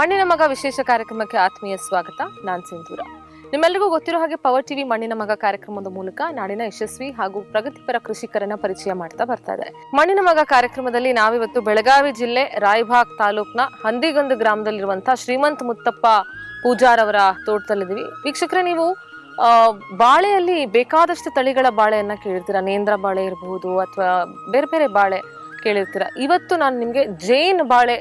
ಮಣ್ಣಿನ ಮಗ ವಿಶೇಷ ಕಾರ್ಯಕ್ರಮಕ್ಕೆ ಆತ್ಮೀಯ ಸ್ವಾಗತ. ನಾನ್ ಸಿಂಧೂರ. ನಿಮ್ಮೆಲ್ಲರಿಗೂ ಗೊತ್ತಿರೋ ಹಾಗೆ ಪವರ್ ಟಿವಿ ಮಣ್ಣಿನ ಮಗ ಕಾರ್ಯಕ್ರಮದ ಮೂಲಕ ನಾಡಿನ ಯಶಸ್ವಿ ಹಾಗೂ ಪ್ರಗತಿಪರ ಕೃಷಿಕರನ್ನ ಪರಿಚಯ ಮಾಡ್ತಾ ಬರ್ತಾ ಇದೆ. ಮಣ್ಣಿನ ಮಗ ಕಾರ್ಯಕ್ರಮದಲ್ಲಿ ನಾವಿವತ್ತು ಬೆಳಗಾವಿ ಜಿಲ್ಲೆ ರಾಯಭಾಗ್ ತಾಲೂಕ್ನ ಹಂದಿಗಂದ ಗ್ರಾಮದಲ್ಲಿರುವಂತಹ ಶ್ರೀಮಂತ್ ಮುತ್ತಪ್ಪ ಪೂಜಾರ್ ಅವರ ತೋಟದಲ್ಲಿದ್ದೀವಿ. ವೀಕ್ಷಕರೇ, ನೀವು ಬಾಳೆಯಲ್ಲಿ ಬೇಕಾದಷ್ಟು ತಳಿಗಳ ಬಾಳೆಯನ್ನ ಕೇಳಿರ್ತೀರಾ? ನೇಂದ್ರ ಬಾಳೆ ಇರಬಹುದು ಅಥವಾ ಬೇರೆ ಬೇರೆ ಬಾಳೆ. ಕೇಳಿರ್ತೀರ. ಇವತ್ತು ನಾನು ನಿಮಗೆ ಜೈನ್ ಬಾಳೆ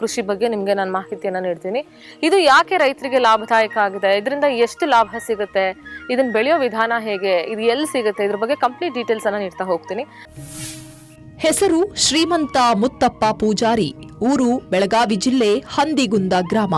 ಕೃಷಿ ಬಗ್ಗೆ ನಿಮಗೆ ನಾನು ಮಾಹಿತಿಯನ್ನು ನೀಡ್ತೀನಿ. ಇದು ಯಾಕೆ ರೈತರಿಗೆ ಲಾಭದಾಯಕ ಆಗಿದೆ? ಇದರಿಂದ ಎಷ್ಟು ಲಾಭ ಸಿಗುತ್ತೆ? ಇದನ್ನ ಬೆಳೆಯೋ ವಿಧಾನ ಹೇಗೆ? ಇದು ಎಲ್ಲಿ ಸಿಗುತ್ತೆ? ಇದ್ರ ಬಗ್ಗೆ ಕಂಪ್ಲೀಟ್ ಡೀಟೇಲ್ಸ್ ಅನ್ನ ನೀಡ್ತಾ ಹೋಗ್ತೀನಿ. ಹೆಸರು ಶ್ರೀಮಂತ ಮುತ್ತಪ್ಪ ಪೂಜಾರಿ. ಊರು ಬೆಳಗಾವಿ ಜಿಲ್ಲೆ ಹಂದಿಗುಂದ ಗ್ರಾಮ.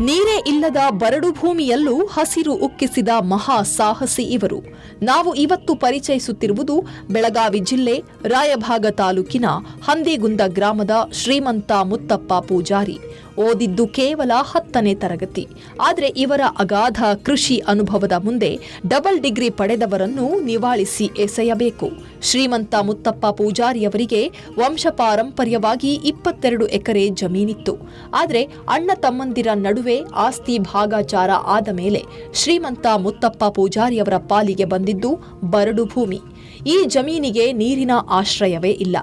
ನೀರೇ ಇಲ್ಲದ ಬರಡು ಭೂಮಿಯಲ್ಲೂ ಹಸಿರು ಉಕ್ಕಿಸಿದ ಮಹಾ ಸಾಹಸಿ ಇವರು. ನಾವು ಇವತ್ತು ಪರಿಚಯಿಸುತ್ತಿರುವುದು ಬೆಳಗಾವಿ ಜಿಲ್ಲೆ ರಾಯಭಾಗ ತಾಲೂಕಿನ ಹಂದಿಗುಂದ ಗ್ರಾಮದ ಶ್ರೀಮಂತ ಮುತ್ತಪ್ಪ ಪೂಜಾರಿ. ಓದಿದ್ದು ಕೇವಲ ಹತ್ತನೇ ತರಗತಿ. ಆದರೆ ಇವರ ಅಗಾಧ ಕೃಷಿ ಅನುಭವದ ಮುಂದೆ ಡಬಲ್ ಡಿಗ್ರಿ ಪಡೆದವರನ್ನು ನಿವಾಳಿಸಿ ಎಸೆಯಬೇಕು. ಶ್ರೀಮಂತ ಮುತ್ತಪ್ಪ ಪೂಜಾರಿಯವರಿಗೆ ವಂಶಪಾರಂಪರ್ಯವಾಗಿ ಇಪ್ಪತ್ತೆರಡು ಎಕರೆ ಜಮೀನಿತ್ತು. ಆದರೆ ಅಣ್ಣ ತಮ್ಮಂದಿರ ನಡುವೆ ಆಸ್ತಿ ಭಾಗಾಚಾರ ಆದ ಮೇಲೆ ಶ್ರೀಮಂತ ಮುತ್ತಪ್ಪ ಪೂಜಾರಿಯವರ ಪಾಲಿಗೆ ಬಂದಿದ್ದು ಬರಡು ಭೂಮಿ. ಈ ಜಮೀನಿಗೆ ನೀರಿನ ಆಶ್ರಯವೇ ಇಲ್ಲ.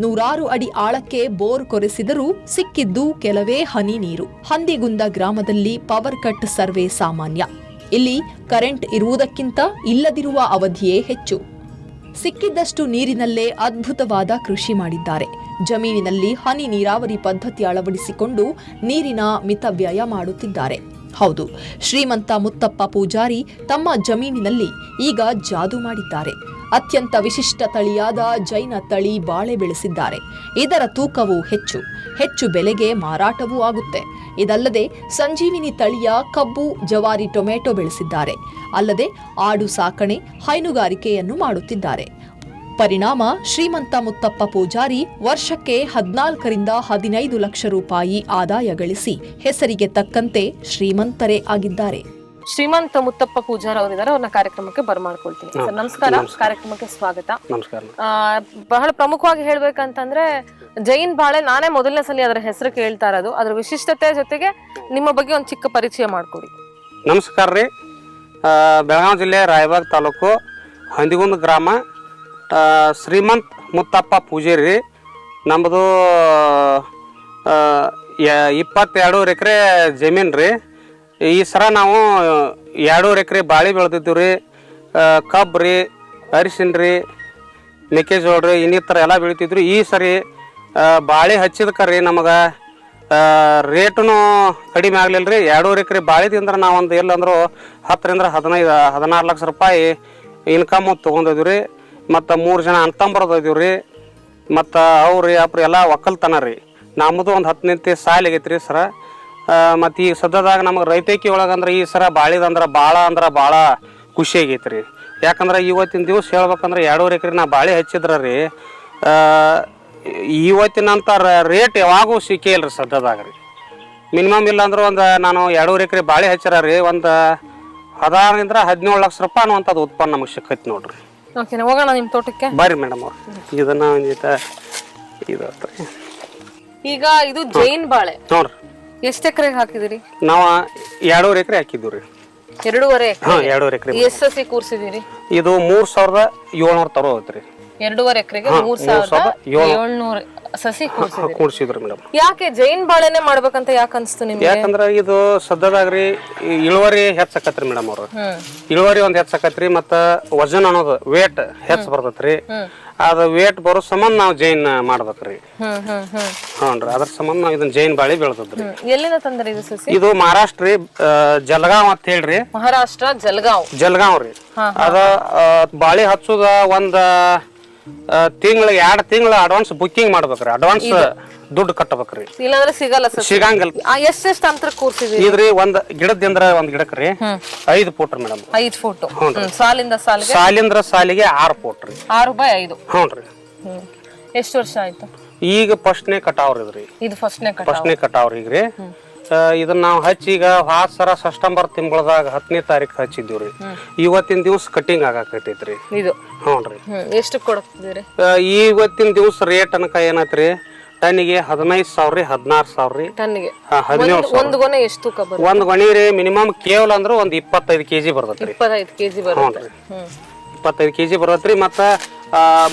ನೂರಾರು ಅಡಿ ಆಳಕ್ಕೆ ಬೋರ್ ಕೊರೆಸಿದರೂ ಸಿಕ್ಕಿದ್ದು ಕೆಲವೇ ಹನಿ ನೀರು. ಹಂದಿಗುಂದ ಗ್ರಾಮದಲ್ಲಿ ಪವರ್ ಕಟ್ ಸರ್ವೆ ಸಾಮಾನ್ಯ. ಇಲ್ಲಿ ಕರೆಂಟ್ ಇರುವುದಕ್ಕಿಂತ ಇಲ್ಲದಿರುವ ಅವಧಿಯೇ ಹೆಚ್ಚು. ಸಿಕ್ಕಿದ್ದಷ್ಟು ನೀರಿನಲ್ಲೇ ಅದ್ಭುತವಾದ ಕೃಷಿ ಮಾಡಿದ್ದಾರೆ. ಜಮೀನಿನಲ್ಲಿ ಹನಿ ನೀರಾವರಿ ಪದ್ಧತಿ ಅಳವಡಿಸಿಕೊಂಡು ನೀರಿನ ಮಿತವ್ಯಯ ಮಾಡುತ್ತಿದ್ದಾರೆ. ಹೌದು, ಶ್ರೀಮಂತ ಮುತ್ತಪ್ಪ ಪೂಜಾರಿ ತಮ್ಮ ಜಮೀನಿನಲ್ಲಿ ಈಗ ಜಾದು ಮಾಡಿದ್ದಾರೆ. ಅತ್ಯಂತ ವಿಶಿಷ್ಟ ತಳಿಯಾದ ಜೈನ ತಳಿ ಬಾಳೆ ಬೆಳೆಸಿದ್ದಾರೆ. ಇದರ ತೂಕವು ಹೆಚ್ಚು. ಹೆಚ್ಚು ಬೆಲೆಗೆ ಮಾರಾಟವೂ ಆಗುತ್ತೆ. ಇದಲ್ಲದೆ ಸಂಜೀವಿನಿ ತಳಿಯ ಕಬ್ಬು, ಜವಾರಿ, ಟೊಮೆಟೊ ಬೆಳೆಸಿದ್ದಾರೆ. ಅಲ್ಲದೆ ಆಡು ಸಾಕಣೆ, ಹೈನುಗಾರಿಕೆಯನ್ನು ಮಾಡುತ್ತಿದ್ದಾರೆ. ಪರಿಣಾಮ ಶ್ರೀಮಂತ ಮುತ್ತಪ್ಪ ಪೂಜಾರಿ ವರ್ಷಕ್ಕೆ ಹದಿನಾಲ್ಕರಿಂದ ಹದಿನೈದು ಲಕ್ಷ ರೂಪಾಯಿ ಆದಾಯ ಗಳಿಸಿ ಹೆಸರಿಗೆ ತಕ್ಕಂತೆ ಶ್ರೀಮಂತರೇ ಆಗಿದ್ದಾರೆ. ಶ್ರೀಮಂತ ಮುತ್ತಪ್ಪ ಪೂಜಾರ್ ಅವರಿದ್ದಾರೆ ಅವ್ರನ್ನ ಕಾರ್ಯಕ್ರಮಕ್ಕೆ ಬರ್ಮಾಡ್ಕೊಳ್ತೀನಿ. ಸರ್ ನಮಸ್ಕಾರ. ಕಾರ್ಯಕ್ರಮಕ್ಕೆ ಸ್ವಾಗತ. ನಮಸ್ಕಾರ. ಬಹಳ ಪ್ರಮುಖವಾಗಿ ಹೇಳ್ಬೇಕಂತಂದ್ರೆ ಜೈನ್ ಬಾಳೆ ನಾನೇ ಮೊದಲನೇ ಸಲ ಅದರ ಹೆಸರು ಕೇಳ್ತಾ ಇರೋದು. ಅದ್ರ ವಿಶಿಷ್ಟತೆ ಜೊತೆಗೆ ನಿಮ್ಮ ಬಗ್ಗೆ ಒಂದು ಚಿಕ್ಕ ಪರಿಚಯ ಮಾಡ್ಕೊಡಿ. ನಮಸ್ಕಾರ ರೀ. ಬೆಳಗಾವಿ ಜಿಲ್ಲೆ ರಾಯಬಾಗ್ ತಾಲೂಕು ಹಂದಿಗುಂದ ಗ್ರಾಮ. ಶ್ರೀಮಂತ್ ಮುತ್ತಪ್ಪ ಪೂಜಾರಿ ರೀ. ನಮ್ಮದು ಇಪ್ಪತ್ತೆರಡೂವರೆ ಎಕರೆ ಜಮೀನು ರೀ. ಈ ಸರ ನಾವು ಎರಡೂವರೆ ಎಕರೆ ಬಾಳೆ ಬೆಳೆದಿದ್ದೀವಿ ರೀ. ಕಬ್ಬು ರೀ, ಅರಿಶಿನ ರೀ, ಮೆಕ್ಕೆಜೋಳ ರೀ, ಇನ್ನಿತರ ಎಲ್ಲ ಬೆಳಿತಿದ್ರು ಈ ಸರಿ ಬಾಳೆ ಹಚ್ಚಿದಕ್ಕೆ ರೀ ನಮಗೆ ರೇಟೂ ಕಡಿಮೆ ಆಗಲಿಲ್ಲ ರೀ. ಎರಡೂವರೆ ಎಕರೆ ಬಾಳೆದಿಂದ್ರೆ ನಾವೊಂದು ಎಲ್ಲಂದ್ರೂ ಹತ್ತರಿಂದ ಹದಿನೈದು, ಹದಿನಾರು ಲಕ್ಷ ರೂಪಾಯಿ ಇನ್ಕಮ್ ತೊಗೊಂಡಿದ್ವಿ ರೀ. ಮತ್ತು ಮೂರು ಜನ ಅಣ್ತಂಬರದು ಇದೀವಿ ರೀ. ಮತ್ತು ಅವ್ರಿ, ಅಪ್ರ ಎಲ್ಲ ಒಕ್ಕಲ್ತನ ರೀ. ನಮ್ಮದು ಒಂದು ಹತ್ತು ಸಾಲ ಆಗೈತೆ ರೀ ಸರ. ಮತ್ತು ಈಗ ಸದ್ಯದಾಗ ನಮಗೆ ರೈತಕಿ ಒಳಗಂದ್ರೆ ಈ ಸರ ಬಾಳಿದಂದ್ರೆ ಭಾಳ ಅಂದ್ರೆ ಭಾಳ ಖುಷಿ ಆಗೈತೆ ರೀ ಯಾಕಂದ್ರೆ ಇವತ್ತಿನ ದಿವಸ ಹೇಳ್ಬೇಕಂದ್ರೆ ಎರಡೂವರೆ ಎಕರೆ ನಾ ಬಾಳೆ ಹಚ್ಚಿದ್ರ ರೀ. ಇವತ್ತಿನಂಥ ರೇಟ್ ಯಾವಾಗೂ ಸಿಕ್ಕೇ ಇಲ್ಲ ರೀ ಸದ್ಯದಾಗ ರೀ. ಮಿನಿಮಮ್ ಇಲ್ಲಾಂದ್ರೆ ಒಂದು ನಾನು ಎರಡೂವರೆ ಎಕರೆ ಬಾಳೆ ಹಚ್ಚಿರ ರೀ ಒಂದು ಹದಿನಾರರಿಂದ ಹದಿನೇಳು ಲಕ್ಷ ರೂಪಾಯಿ ಅನ್ನುವಂಥದ್ದು ಉತ್ಪನ್ನ ನಮಗೆ ಸಿಕ್ಕೈತೆ ನೋಡ್ರಿ. ಓಕೆ ಹೋಗೋಣ ನಿಮ್ಮ ತೋಟಕ್ಕೆ. ಬರ್ರಿ ಮೇಡಮ್ ಅವ್ರು. ಇದನ್ನ ಇದು ಈಗ ಇದು ಜೈನ್ ಬಾಳೆ. ನೋಡ್ರಿ. ಎಷ್ಟು ಎಕರೆ ಹಾಕಿದಿರಿ? ನಾವು ಎರಡೂವರೆ ಎಕರೆ ಹಾಕಿದ್ದೀವಿ ರೀ ಎರಡೂವರೆ ಹಾಂ ಎರಡೂವರೆ ಎಕರೆ ಎಷ್ಟು ಸಸಿ ಕೂರ್ಸಿದಿರಿ? ಇದು ಮೂರು ಸಾವಿರದ ಏಳ್ನೂರ ತರೋ ಐತ್ರಿ. ಎರಡೂವರೆ ಎಕರೆಗೆ ಮೂರ್ ಸಾವಿರದ ಏಳ್ನೂರು. ಸಸಿ ಕೂರ್ಸಿದಿರಿ. ಕೂಡ್ಸಿದ್ರಿ ಮೇಡಮ್ ಯಾಕೆ ಜೈನ್ ಬಾಳೆನೆ ಮಾಡ್ಬೇಕಂತ ಯಾಕೆ ಅನ್ಸ್ತು ನಿಮ್ಗೆ? ಯಾಕಂದ್ರೆ ಇದು ಸದ್ಯದಾಗ್ರಿ ಇಳುವರಿ ಹೆಚ್ಚಾಕತ್ರಿ ಮೇಡಮ್ ಅವ್ರು. ಇಳುವರಿ ಒಂದು ಹೆಚ್ಚಾಕತ್ರಿ ಮತ್ತ ವಜನ್ ಅನ್ನೋದು ವೇಟ್ ಹೆಚ್ಚ ಬರ್ತೈತ್ರಿ. ಅದು ವೇಟ್ ಬರೋ ಸಂಬಂಧ ನಾವು ಜೈನ್ ಮಾಡ್ಬೇಕ್ರಿ. ಹ್ಮ್ ಅದ್ರ ಸಂಬಂಧ ನಾವು ಇದನ್ನ ಜೈನ್ ಬಾಳಿ ಬೆಳೆದದ್ರಿ. ಎಲ್ಲಿಂದ ತಂದ್ರಿ ಇದು ಸಸಿ? ಇದು ಮಹಾರಾಷ್ಟ್ರ ರೀ ಜಲಗಾಂವ್ ಅಂತ ಹೇಳ್ರಿ. ಮಹಾರಾಷ್ಟ್ರ ಜಲಗಾಂವ್. ಜಲಗಾಂವ್ ರೀ. ಅದ ಬಾಳಿ ಹಚ್ಚುದ ಒಂದ್ ತಿಂಗಳ ಎರಡ್ ತಿಂಗಳ ಅಡ್ವಾನ್ಸ್ ಬುಕ್ಕಿಂಗ್ ಮಾಡ್ಬೇಕ್ರಿ ಅಡ್ವಾನ್ಸ್ ದುಡ್ಡು ಕಟ್ಟಬೇಕ್ರಿ. ಇಲ್ಲಾಂದ್ರೆ ಸಿಗಲ್ಲ ಸರ್. ಸಿಗಂಗಿಲ್ಲ. ಆ, ಎಷ್ಟೆಷ್ಟು ಅಂತರ ಕೂರ್ಸಿದಿರಿ ಇದ್ರಿ ಒಂದ್ ಗಿಡದಿಂದ ಒಂದ್ ಗಿಡಕ್ ರೀ ಐದು ಫೋಟ್ ಮೇಡಮ್. ಐದ್ ಫೋಟೋ. ಸಾಲಿಂದ ಸಾಲಿಗೆ? ಸಾಲಿಂದ್ರ ಸಾಲಿಗೆ ಆರು ಫೋಟ್ ರೀ ಆರು ಬೈ ಐದು. ಹ್ಞೂ ರೀ. ಎಷ್ಟು ವರ್ಷ ಆಯ್ತು? ಈಗ ಫಸ್ಟ್ನೇ ಕಟಾವ್ರಿ ಇದ್ರಿ. ಇದು ಫಸ್ಟ್ನೇ ಕಟ ಫಸ್ಟ್ನೇ ಕಟಾವ್ರಿ ಈಗ ರೀ ಇದನ್ನ ನಾವು ಹಚ್ಚಿ ಈಗ ಹಾತ್ ಸರ ಸೆಪ್ಟೆಂಬರ್ ತಿಂಗಳದಾಗ ಹತ್ತನೇ ತಾರೀಕು ಹಚ್ಚಿದ್ದೀವಿ ರೀ ಇವತ್ತಿನ ದಿವ್ಸ ಕಟಿಂಗ್ ಆಗಾಕತೈತ್ರಿ ಇದು. ಹ್ಞೂ ರೀ. ಎಷ್ಟು ಕೊಡ್ತಿದ್ದೀರಿ ಇವತ್ತಿನ ದಿವಸ ರೇಟ್ ಅನ್ಕ ಏನೈತ್ರಿ? ಟನ್ನಿಗೆ ಹದಿನೈದು ಸಾವಿರ ರೀ ಹದಿನಾರು ಸಾವಿರ ರೀ. ಟನ್ಗೆ ಹದಿನೇಳು ಒಂದು ಗೊನೆ ಎಷ್ಟು ತೂಕ ಬರುತ್ತೆ? ಒಂದು ಗೊಣಿ ರೀ ಮಿನಿಮಮ್ ಕೇವಲ ಅಂದ್ರೆ ಒಂದು ಇಪ್ಪತ್ತೈದು ಕೆ ಜಿ ಬರ್ತೈತೆ ರೀ ಇಪ್ಪತ್ತೈದು ಕೆಜಿ ಬರುತ್ತೆ. ಹ್ಮ್. ಇಪ್ಪತ್ತೈದು ಕೆ ಜಿ ಬರ್ತೈತೆ ರೀ ಮತ್ತು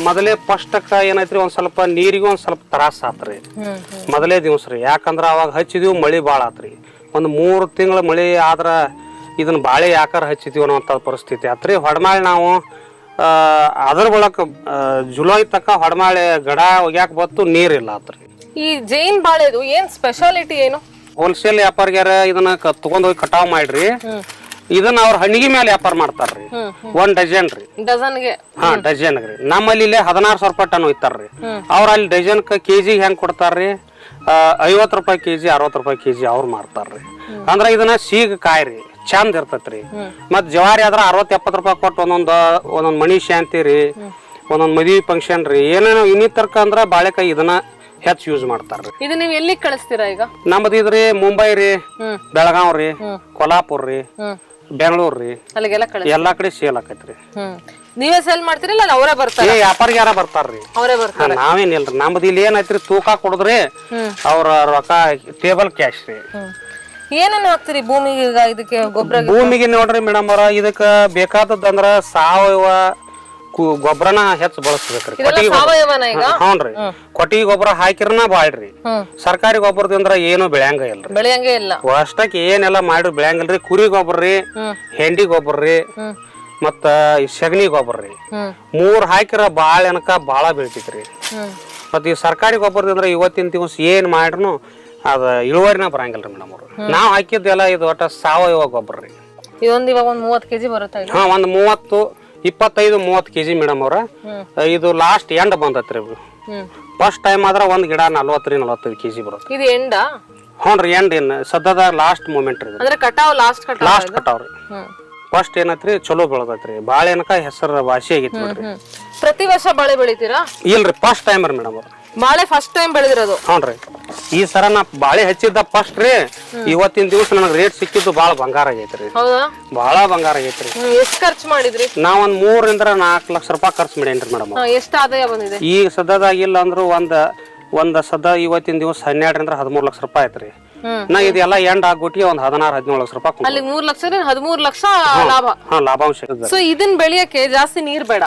ಮೊದಲೇ ಫಸ್ಟಕ್ಕೆ ಏನೈತ್ರಿ ಒಂದು ಸ್ವಲ್ಪ ನೀರಿಗೂ ಒಂದು ಸ್ವಲ್ಪ ತ್ರಾಸ ಆತ್ರಿ ಮೊದಲೇ ದಿವಸ ರೀ ಯಾಕಂದ್ರೆ ಅವಾಗ ಹಚ್ಚಿದೀವಿ ಮಳೆ ಭಾಳ ಆತ್ರಿ ಒಂದು ಮೂರು ತಿಂಗಳ ಮಳೆ ಆದ್ರೆ ಇದನ್ನ ಬಾಳೆ ಯಾಕಾರ ಹಚ್ಚಿದೀವಿ ಅನ್ನೋಂಥ ಪರಿಸ್ಥಿತಿ ಆತ್ರಿ ಹೊಡ್ಮಾಳಿ ನಾವು ಅದ್ರ ಒಳಕ ಜುಲೈ ತಕ್ಕ ಹೊಡಮಾಳೆ ಗಡ ಒಗ್ಯಾಕ ಬತ್ತು ನೀರಿಲ್ಲ ಆತ್ರಿ. ಈ ಜೈನ್ ಬಾಳೆದು ಏನ್ ಸ್ಪೆಷಾಲಿಟಿ ಏನು? ಹೋಲ್ಸೇಲ್ ವ್ಯಾಪಾರಿಗಾರ ಇದನ್ನ ತಗೊಂಡ್ ಹೋಗಿ ಕಟಾವ್ ಮಾಡ್ರಿ. ಇದನ್ನ ಅವ್ರ ಹಣ್ಣಿಗೆ ಮೇಲೆ ವ್ಯಾಪಾರ ಮಾಡ್ತಾರ್ರಿ ಒಂದ್ ಡಜನ್ ರೀ. ಡಜನ್ಗೆ ಹಾ ಡಜನ್ ರೀ. ನಮ್ಮಲ್ಲಿ ಇಲ್ಲೇ ಹದಿನಾರು ಸಾವಿರ ರೂಪಾಯಿ ಟನ್ ಒಯ್ತಾರ್ರಿ. ಅವ್ರ ಅಲ್ಲಿ ಡಜನ್ ಕೆಜಿ ಹೆಂಗ್ ಕೊಡ್ತಾರ್ರಿ ಐವತ್ತು ರೂಪಾಯಿ ಕೆಜಿ ಅರವತ್ತು ರೂಪಾಯಿ ಕೆಜಿ ಅವ್ರು ಮಾರ್ತಾರ್ರಿ ಅಂದ್ರೆ ಇದನ್ನ ಸೀಗ್ ಕಾಯಿ ರೀ ಚಂದ ಇರ್ತೈತ್ರಿ. ಮತ್ ಜವಾರಿ ಆದ್ರ ಅರವತ್ತು ಎಪ್ಪತ್ತು ರೂಪಾಯಿ ಕೊಟ್ಟು ಒಂದೊಂದು ಒಂದೊಂದ್ ಮಣಿ ಶಾಂತಿ ರೀ ಒಂದೊಂದ್ ಮದುವೆ ಫಂಕ್ಷನ್ ರೀ ಏನೇನೋ ಇನ್ನಿತರ್ಕ ಅಂದ್ರ ಬಾಳೆಕಾಯಿ ಇದನ್ನ ಹೆಚ್ಚು ಯೂಸ್ ಮಾಡ್ತಾರ್ರಿ ಇದು ನೀವು ಎಲ್ಲಿ ಕಳಿಸ್ತೀರಾ ಈಗ? ನಮ್ದು ಇದ್ರಿ ಮುಂಬೈ ರೀ ಬೆಳಗಾವ್ ರೀ. ಕೊಲ್ಹಾಪುರ್ ರೀ ಬೆಂಗಳೂರು ರೀ ಅಲ್ಲಿಗೆಲ್ಲ ಎಲ್ಲಾ ಕಡೆ ಸೇಲ್ ಆಕೈತ್ರಿ ನೀವೇ ಸೇಲ್ ಮಾಡ್ತೀರಿ ಇಲ್ಲ ಅವರೇ ಬರ್ತಾರೆ? ಏ ವ್ಯಾಪಾರಿಗೆ ಯಾರ ಬರ್ತಾರ್ರಿ ಅವರೇ ಬರ್ತಾರೆ. ನಾವೇನಿಲ್ರಿ ನಮ್ದು ಇಲ್ಲಿ ಏನೈತ್ರಿ ತೂಕ ಕೊಡುದ್ರಿ ಅವ್ರ ರೊಕ್ಕ ಟೇಬಲ್ ಕ್ಯಾಶ್ ರೀ. ಏನೇನು ಹಾಕ್ತೀರಿ ಭೂಮಿಗೆ ಈಗ ಇದಕ್ಕೆ ಗೊಬ್ಬರ ಭೂಮಿಗೆ ನೋಡ್ರಿ ಮೇಡಮ್ ಅವ್ರ ಬೇಕಾದದ್ದು ಬೇಕಾದದ್ದಂದ್ರ ಸಾವಯವ ಕು- ಗೊಬ್ಬರನ ಹೆಚ್ಚು ಬಳಸ್ಬೇಕ್ರಿ. ಕೊಟ್ಟಿಗೆ ಸಾವಯವನ ಈಗ? ಹ್ಞೂನ್ರಿ. ಕೊಟ್ಟಿಗೆ ಗೊಬ್ಬರ ಹಾಕಿರನ ಬಾಳ್ರಿ. ಹ್ಮ್. ಸರ್ಕಾರಿ ಗೊಬ್ಬರದಿಂದ ಏನು ಬೆಳ್ಯಾಂಗ ಇಲ್ರಿ. ಬೆಳೆಯಂಗೆ ಇಲ್ಲ. ಅಷ್ಟಕ್ಕೆ ಏನೆಲ್ಲ ಮಾಡಿ ಬೆಳ್ಯಾಂಗಿಲ್ರಿ. ಕುರಿ ಗೊಬ್ಬರ ರೀ ಹ್ಮ್. ಹೆಂಡಿ ಗೊಬ್ಬರ ರೀ ಹ್ಮ್. ಮತ್ತ ಈ ಸಗಣಿ ಗೊಬ್ಬರ ರೀ. ಹ್ಮ್. ಮೂರ್ ಹಾಕಿರ ಬಾಳ ಎನಕ ಬಾಳ ಬೆಳಿತೈತ್ರಿ. ಹ್ಮ್. ಮತ್ತ ಈ ಸರ್ಕಾರಿ ಗೊಬ್ಬರದಿಂದ ಇವತ್ತಿನ ದಿವಸ ಏನ್ ಮಾಡ್ರು ಅದ ಇಳುವರಿನ ಬರಂಗಿಲ್ಲ ರೀ ಮೇಡಮ್ ಅವ್ರು. ನಾವ್ ಹಾಕಿದ್ದೆಲ್ಲ ಇದು ಒಟ್ಟ ಸಾವಯವ ಗೊಬ್ಬರ ರೀ. ಇದೊಂದು ಇವಾಗ ಒಂದ್ ಮೂವತ್ತು ಕೆಜಿ ಬರುತ್ತಾ ಹಾ ಒಂದ್ ಮೂವತ್ತು ಇಪ್ಪತ್ತೈದು ಮೂವತ್ತು ಕೆಜಿ ಮೇಡಮ್ ಅವ್ರ. ಇದು ಲಾಸ್ಟ್ ಎಂಡ್ ಬಂದತ್ರಿ ರೀ ಫಸ್ಟ್ ಟೈಮ್ ಆದ್ರೆ ಒಂದು ಗಿಡ ನಲ್ವತ್ತರಿ ನಲವತ್ತೈದು ಕೆಜಿ ಬರುತ್ತೆ. ಇದು ಎಂಡ ಹ್ಞೂ ಎಂಡ್ ಏನ್ ಸದ್ಯದ ಲಾಸ್ಟ್ ಮೂಮೆಂಟ್ ರೀ ಅಂದ್ರೆ ಕಟಾವ್ ಲಾಸ್ಟ್ ಕಟಾವ್ ಲಾಸ್ಟ್ ಕಟಾವ್ ರೀ. ಫಸ್ಟ್ ಏನೈತ್ರಿ ಚಲೋ ಬೆಳದೈತ್ರಿ. ಬಾಳೆನಕ ಹೆಸರು ವಾಸಿ ಆಗಿತ್ತು ಪ್ರತಿ ವರ್ಷ ಬಾಳೆ ಬೆಳಿತೀರಾ? ಇಲ್ರಿ ಫಸ್ಟ್ ಟೈಮ್ ರೀ ಮೇಡಮ್ ಅವ್ರ. ಬಾಳೆ ಫಸ್ಟ್ ಟೈಮ್ ಬೆಳೆದಿರೋದು. ಹ್ಞೂನ್ರಿ. ಈ ಸರ ನಾ ಬಾಳೆ ಹಚ್ಚಿದ್ದ ಫಸ್ಟ್ ರೀ ಇವತ್ತಿನ ದಿವಸ ನನಗೆ ರೇಟ್ ಸಿಕ್ಕಿದ್ದು ಭಾಳ ಬಂಗಾರ ಆಗೈತ್ರಿ. ಹೌದಾ? ಭಾಳ ಬಂಗಾರ ಆಗೈತ್ರಿ. ಎಷ್ಟು ಖರ್ಚು ಮಾಡಿದ್ರಿ? ನಾವ್ ಒಂದ್ ಮೂರರಿಂದ ನಾಲ್ಕ್ ಲಕ್ಷ ರೂಪಾಯಿ ಖರ್ಚು ಮಾಡೇನ್ರಿ ಮೇಡಮ್. ಹಾ, ಎಷ್ಟು ಆದಾಯ ಬಂದಿದೆ? ಈಗ ಸದ್ಯದಾಗಿಲ್ಲ ಅಂದ್ರು ಒಂದ್ ಒಂದ್ ಸದ ಇವತ್ತಿನ ದಿವಸ ಹನ್ನೆರಡರಿಂದ ಹದಿಮೂರು ಲಕ್ಷ ರೂಪಾಯಿ ಐತ್ರಿ. ಹ್ಮ್. ನಾ ಇದೆಲ್ಲ ಎಂಡ್ ಆಗ್ಬಿಟ್ಟು ಒಂದ್ ಹದಿನಾರು ಹದಿನೇಳು ಲಕ್ಷ ರೂಪಾಯಿ. ಅಲ್ಲಿ ಮೂರ್ ಲಕ್ಷ ಹದಿಮೂರ್ ಲಕ್ಷ ಲಾಭ. ಹಾ ಲಾಭಾಂಶ ಇದೆ. ಸೊ ಇದನ್ ಬೆಳೆಯಕ್ಕೆ ಜಾಸ್ತಿ ನೀರ್ ಬೇಡ.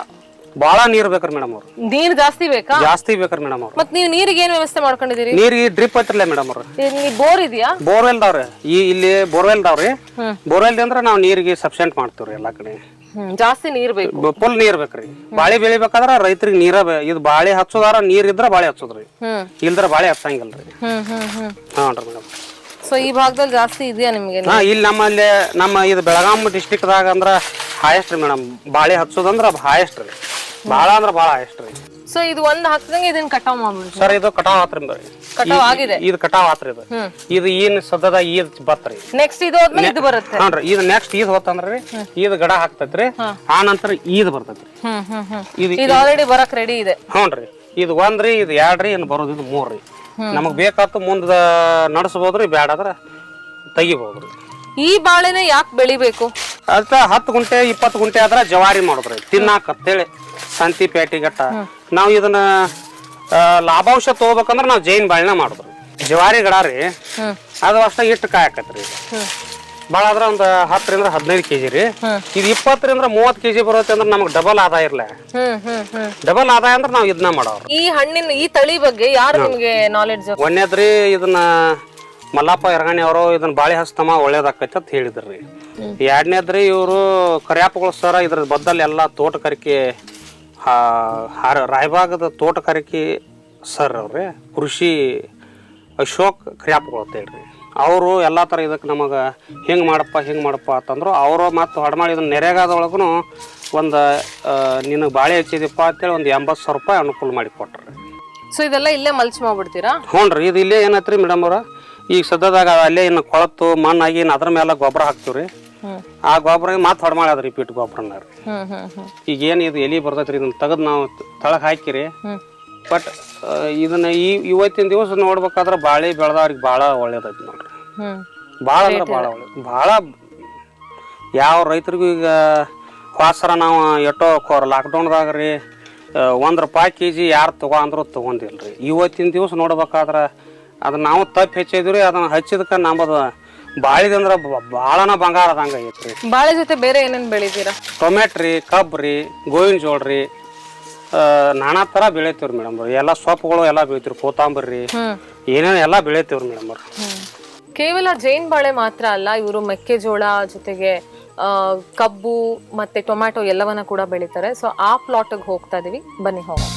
ಭಾಳ ನೀರ್ ಬೇಕ್ರಿ ಮೇಡಮ್ ಅವ್ರು. ನೀರ್ ಜಾಸ್ತಿ ಬೇಕಾ? ಜಾಸ್ತಿ ಬೇಕ್ರಿ ಮೇಡಮ್ ಅವ್ರು. ಮತ್ ನೀವು ನೀರಿಗೆ ಏನ್ ವ್ಯವಸ್ಥೆ ಮಾಡ್ಕೊಂಡಿದೀರಿ ನೀರಿಗೆ ಡ್ರಿಪ್ ಹತ್ತಿರಲ್ಲ ಮೇಡಮ್ ಅವ್ರು. ಬೋರ್ ಇದೆಯಾ? ಬೋರ್ವೆಲ್ ದಾವ್ರಿ. ಈ ಇಲ್ಲಿ ಬೋರ್ವೆಲ್ ದಾವ್ರಿ. ಹ್ಮ್. ಬೋರ್ವೆಲ್ ಅಂದ್ರೆ ನಾವು ನೀರಿಗೆ ಸಬ್ಸೆಂಟ್ ಮಾಡ್ತೀವ್ರಿ ಎಲ್ಲಾ ಕಡೆ. ಜಾಸ್ತಿ ನೀರ್ ಬೇಕು. ಫುಲ್ ನೀರ್ ಬೇಕ್ರಿ. ಬಾಳೆ ಬೆಳಿಬೇಕಾದ್ರ ರೈತರಿಗೆ ನೀರ ಇದು ಬಾಳೆ ಹಚ್ಚೋದಾರ ನೀರ್ ಇದ್ರ ಬಾಳೆ ಹಚ್ಚೋದ್ರಿ. ಇಲ್ದ್ರ ಬಾಳೆ ಹಚ್ಚಂಗಿಲ್ರಿ. ಹ್ಮ್ ಹ್ಮ್ ಹ್ಮ್. ಹಾನ್ರಿ ಮೇಡಮ್ ಸೊ ಈ ಭಾಗದಲ್ಲಿ ಜಾಸ್ತಿ ಇದೆಯಾ ನಿಮಗೆ ಹಾ ಇಲ್ಲಿ ನಮ್ಮಲ್ಲಿ ನಮ್ಮ ಇದು ಬೆಳಗಾಂ ಡಿಸ್ಟಿಕ್ದಾಗ ಅಂದ್ರ ಹಾಯೆಸ್ಟ್ ರೀ ಮೇಡಮ್ ಬಾಳೆ ಹಚ್ಚೋದಂದ್ರ ಹಾಯೆಸ್ಟ್ ರೀ. ಭಾಳ ಅಂದ್ರ ಭಾಳ ಹಾಯೆಸ್ಟ್ ರೀ. ಸೊ ಇದು ಒಂದ್ ಹಾಕ್ದಂಗೆ ಇದನ್ನ ಕಟಾವ್ ಮಾಡ್ಬಿಡ್ರಿ ಸರ್ ಇದು ಕಟಾವ್ ಆತ್ರಿ ಕಟಾವ್ ಆಗಿದೆ? ಇದು ಕಟಾವ್ ಆತ್ರಿ ಇದು. ಇದು ಏನ್ ಸದ್ಯದ ಈದ್ ಬತ್ರಿ. ನೆಕ್ಸ್ಟ್ ಇದು ಹೋದ್ಮೇಲೆ ಇದು ಬರುತ್ತೆ. ಹಾನ್ರಿ ಇದು ನೆಕ್ಸ್ಟ್ ಈದ್ ಹೋತಂದ್ರಿ ಈದ್ ಗಡ ಹಾಕ್ತೈತ್ರಿ ಆ ನಂತರ ಈದ್ ಬರ್ತೈತ್ರಿ. ಹ್ಮ್ ಹ್ಮ್ ಹ್ಮ್. ಇದು ಇದು ಆಲ್ರೆಡಿ ಬರಕ್ ರೆಡಿ ಇದೆ. ಹ್ಞೂನ್ರಿ ಇದು ಒಂದ್ರಿ ಇದು ಎರಡ್ರಿ ಇನ್ನು ಬರೋದು ಇದು ಮೂರ್ರಿ ನಮಗ್ ಬೇಕಾತು ಮುಂದ ನಡೆಸ್ಬೋದ್ರಿ ಬ್ಯಾಡಾದ್ರ ತೆಗಿಬೋದ್ರಿ. ಈ ಬಾಳೆನ ಯಾಕೆ ಬೆಳಿಬೇಕು? ಅದ ಹತ್ತು ಗುಂಟೆ ಇಪ್ಪತ್ತು ಗುಂಟೆ ಆದ್ರ ಜವಾರಿ ಮಾಡುದ್ರಿ ತಿನ್ನಾಕ ಅಂತೇಳಿ ಸಂತಿ ಪೇಟಿಗಟ್ಟ ನಾವು ಇದನ್ನ ಆ, ಲಾಭಾಂಶ ತಗೋಬೇಕಂದ್ರ ನಾವು ಜೈನ್ ಬಾಳೆನ ಮಾಡುದ್ರಿ. ಜವಾರಿ ಗಡ ರೀ ಅದು ಅಷ್ಟ ಇಟ್ಟು ಕಾಯಕತ್ರಿ. ಭಾಳ ಆದ್ರ ಒಂದು ಹತ್ತರಿಂದ ಹದಿನೈದು ಕೆಜಿ ರೀ. ಇದು ಇಪ್ಪತ್ತರಿಂದ ಮೂವತ್ತು ಕೆಜಿ ಬರುತ್ತೆ ಅಂದ್ರೆ ನಮಗೆ ಡಬಲ್ ಆದಾಯ ಇರ್ಲ. ಹ್ಮ್ ಹ್ಮ್ ಹ್ಮ್. ಡಬಲ್ ಆದಾಯ ಅಂದ್ರೆ ನಾವು ಇದನ್ನ ಮಾಡೋರು. ಈ ಹಣ್ಣಿನ ಈ ತಳಿ ಬಗ್ಗೆ ಯಾರು ನಿಮ್ಗೆ ನಾಲೆಡ್ಜ್ ಒಂದೇದ್ರಿ ಇದನ್ನ ಮಲ್ಲಪ್ಪ ಎರಗಣಿ ಅವರು ಇದನ್ನ ಬಾಳೆ ಹಸ್ತಮ ಒಳ್ಳೇದಾಕೈತಿ ಅಂತ ಹೇಳಿದ್ರಿ ಎರಡನೇದ್ರಿ ಇವರು ಕರ್ಯಾಪಗಳು ಸರ ಇದ್ರ ಬದ್ದಲ್ಲಿ ಎಲ್ಲ ತೋಟಗಾರಿಕೆ ರಾಯಭಾಗದ ಹಾರ- ರಾಯಬಾಗದ ತೋಟಗಾರಿಕೆ ಸರ್ ಅವ್ರಿ ಕೃಷಿ ಅಶೋಕ್ ಕ್ರ್ಯಾಪ್ಗಳು ಅಂತ ಹೇಳ್ರಿ. ಅವರು ಎಲ್ಲ ಥರ ಇದಕ್ಕೆ ನಮಗೆ ಹಿಂಗೆ ಮಾಡಪ್ಪ ಹಿಂಗೆ ಮಾಡಪ್ಪ ಅಂತಂದ್ರು ಅವರು ಮತ್ತು ಹೊಡಮಾಡಿ ಇದನ್ನು ನೆರೆಗಾದೊಳಗೂ ಒಂದು ನಿನಗೆ ಬಾಳೆ ಹಚ್ಚಿದಪ್ಪ ಅಂತೇಳಿ ಒಂದು ಎಂಬತ್ತು ಸಾವಿರ ರೂಪಾಯಿ ಅನುಕೂಲ ಮಾಡಿ ಕೊಟ್ರಿ. ಸೊ ಇದೆಲ್ಲ ಇಲ್ಲೇ ಮಲ್ಚ್ ಮಾಡ್ಬಿಡ್ತೀರಾ? ಹ್ಞೂ ರೀ ಇದು ಇಲ್ಲೇ ಏನೈತ್ರಿ ಮೇಡಮ್ ಅವ್ರ? ಈಗ ಸದ್ಯದಾಗ ಅಲ್ಲೇ ಇನ್ನು ಕೊಳತು ಮಣ್ಣಾಗಿ ಇನ್ನು ಅದ್ರ ಮೇಲೆ ಗೊಬ್ಬರ ಹಾಕ್ತೀವಿ ರೀ. ಆ ಗೊಬ್ಬರ ಮತ್ತೆ ಹೊಡ್ಮಾಳಿ ಅದ ರಿಪೀಟ್ ಗೊಬ್ಬರನ ಈಗ ಏನು ಇದು ಎಲಿ ಬರ್ತೈತ್ರಿ ಇದನ್ನ ತೆಗೆದು ನಾವು ತಳಗೆ ಹಾಕಿರಿ ಬಟ್ ಇದನ್ನ ಈ ಇವತ್ತಿನ ದಿವಸ ನೋಡ್ಬೇಕಾದ್ರೆ ಬಾಳೆ ಬೆಳೆದವ್ರಿಗೆ ಭಾಳ ಒಳ್ಳೇದೈತಿ ನೋಡ್ರಿ. ಭಾಳ ಅಂದ್ರೆ ಭಾಳ ಒಳ್ಳೇದು. ಭಾಳ ಯಾವ ರೈತರಿಗೂ ಈಗ ಹೊಸರ ನಾವು ಎಷ್ಟೋ ಲಾಕ್ಡೌನ್ದಾಗ ರೀ ಒಂದು ರೂಪಾಯಿ ಕೆ ಜಿ ಯಾರು ತಗೋ ಅಂದ್ರೂ ರೀ ಇವತ್ತಿನ ದಿವಸ ನೋಡ್ಬೇಕಾದ್ರೆ ಅದನ್ನ ನಾವು ತಪ್ಪು ಹೆಚ್ಚಿದ್ವಿ ಅದನ್ನ ಹಚ್ಚಿದಕ್ಕೆ ನಮ್ಮದು ಬಾಳಿದಂದ್ರೆ ಭಾಳನ ಬಂಗಾರ ಅದಂಗೆ ಐತ್ರಿ. ಬಾಳೆ ಜೊತೆ ಬೇರೆ ಏನೇನು ಬೆಳಿತೀರಾ? ಟೊಮೆಟ್ರಿ ಕಬ್ಬು ರೀ ಗೋವಿನ ಜೋಳ ರೀ ನಾನಾ ತರ ಬೆಳಿತೀವ್ರಿ ಮೇಡಮ್ ಎಲ್ಲ ಸೊಪ್ಪುಗಳು ಎಲ್ಲ ಬೆಳಿತೀವಿ ಕೋತಾಂಬರಿ ಏನೇನು ಎಲ್ಲ ಬೆಳಿತೀವ್ರಿ ಮೇಡಮ್ ಅವ್ರು. ಕೇವಲ ಜೈನ್ ಬಾಳೆ ಮಾತ್ರ ಅಲ್ಲ ಇವರು ಮೆಕ್ಕೆಜೋಳ ಜೊತೆಗೆ ಆ, ಕಬ್ಬು ಮತ್ತೆ ಟೊಮ್ಯಾಟೊ ಎಲ್ಲವನ್ನ ಕೂಡ ಬೆಳಿತಾರೆ. ಸೊ ಆ ಪ್ಲಾಟ್ಗೆ ಹೋಗ್ತಾ ಇದೀವಿ. ಬನ್ನಿ ಹೋಗೋಣ.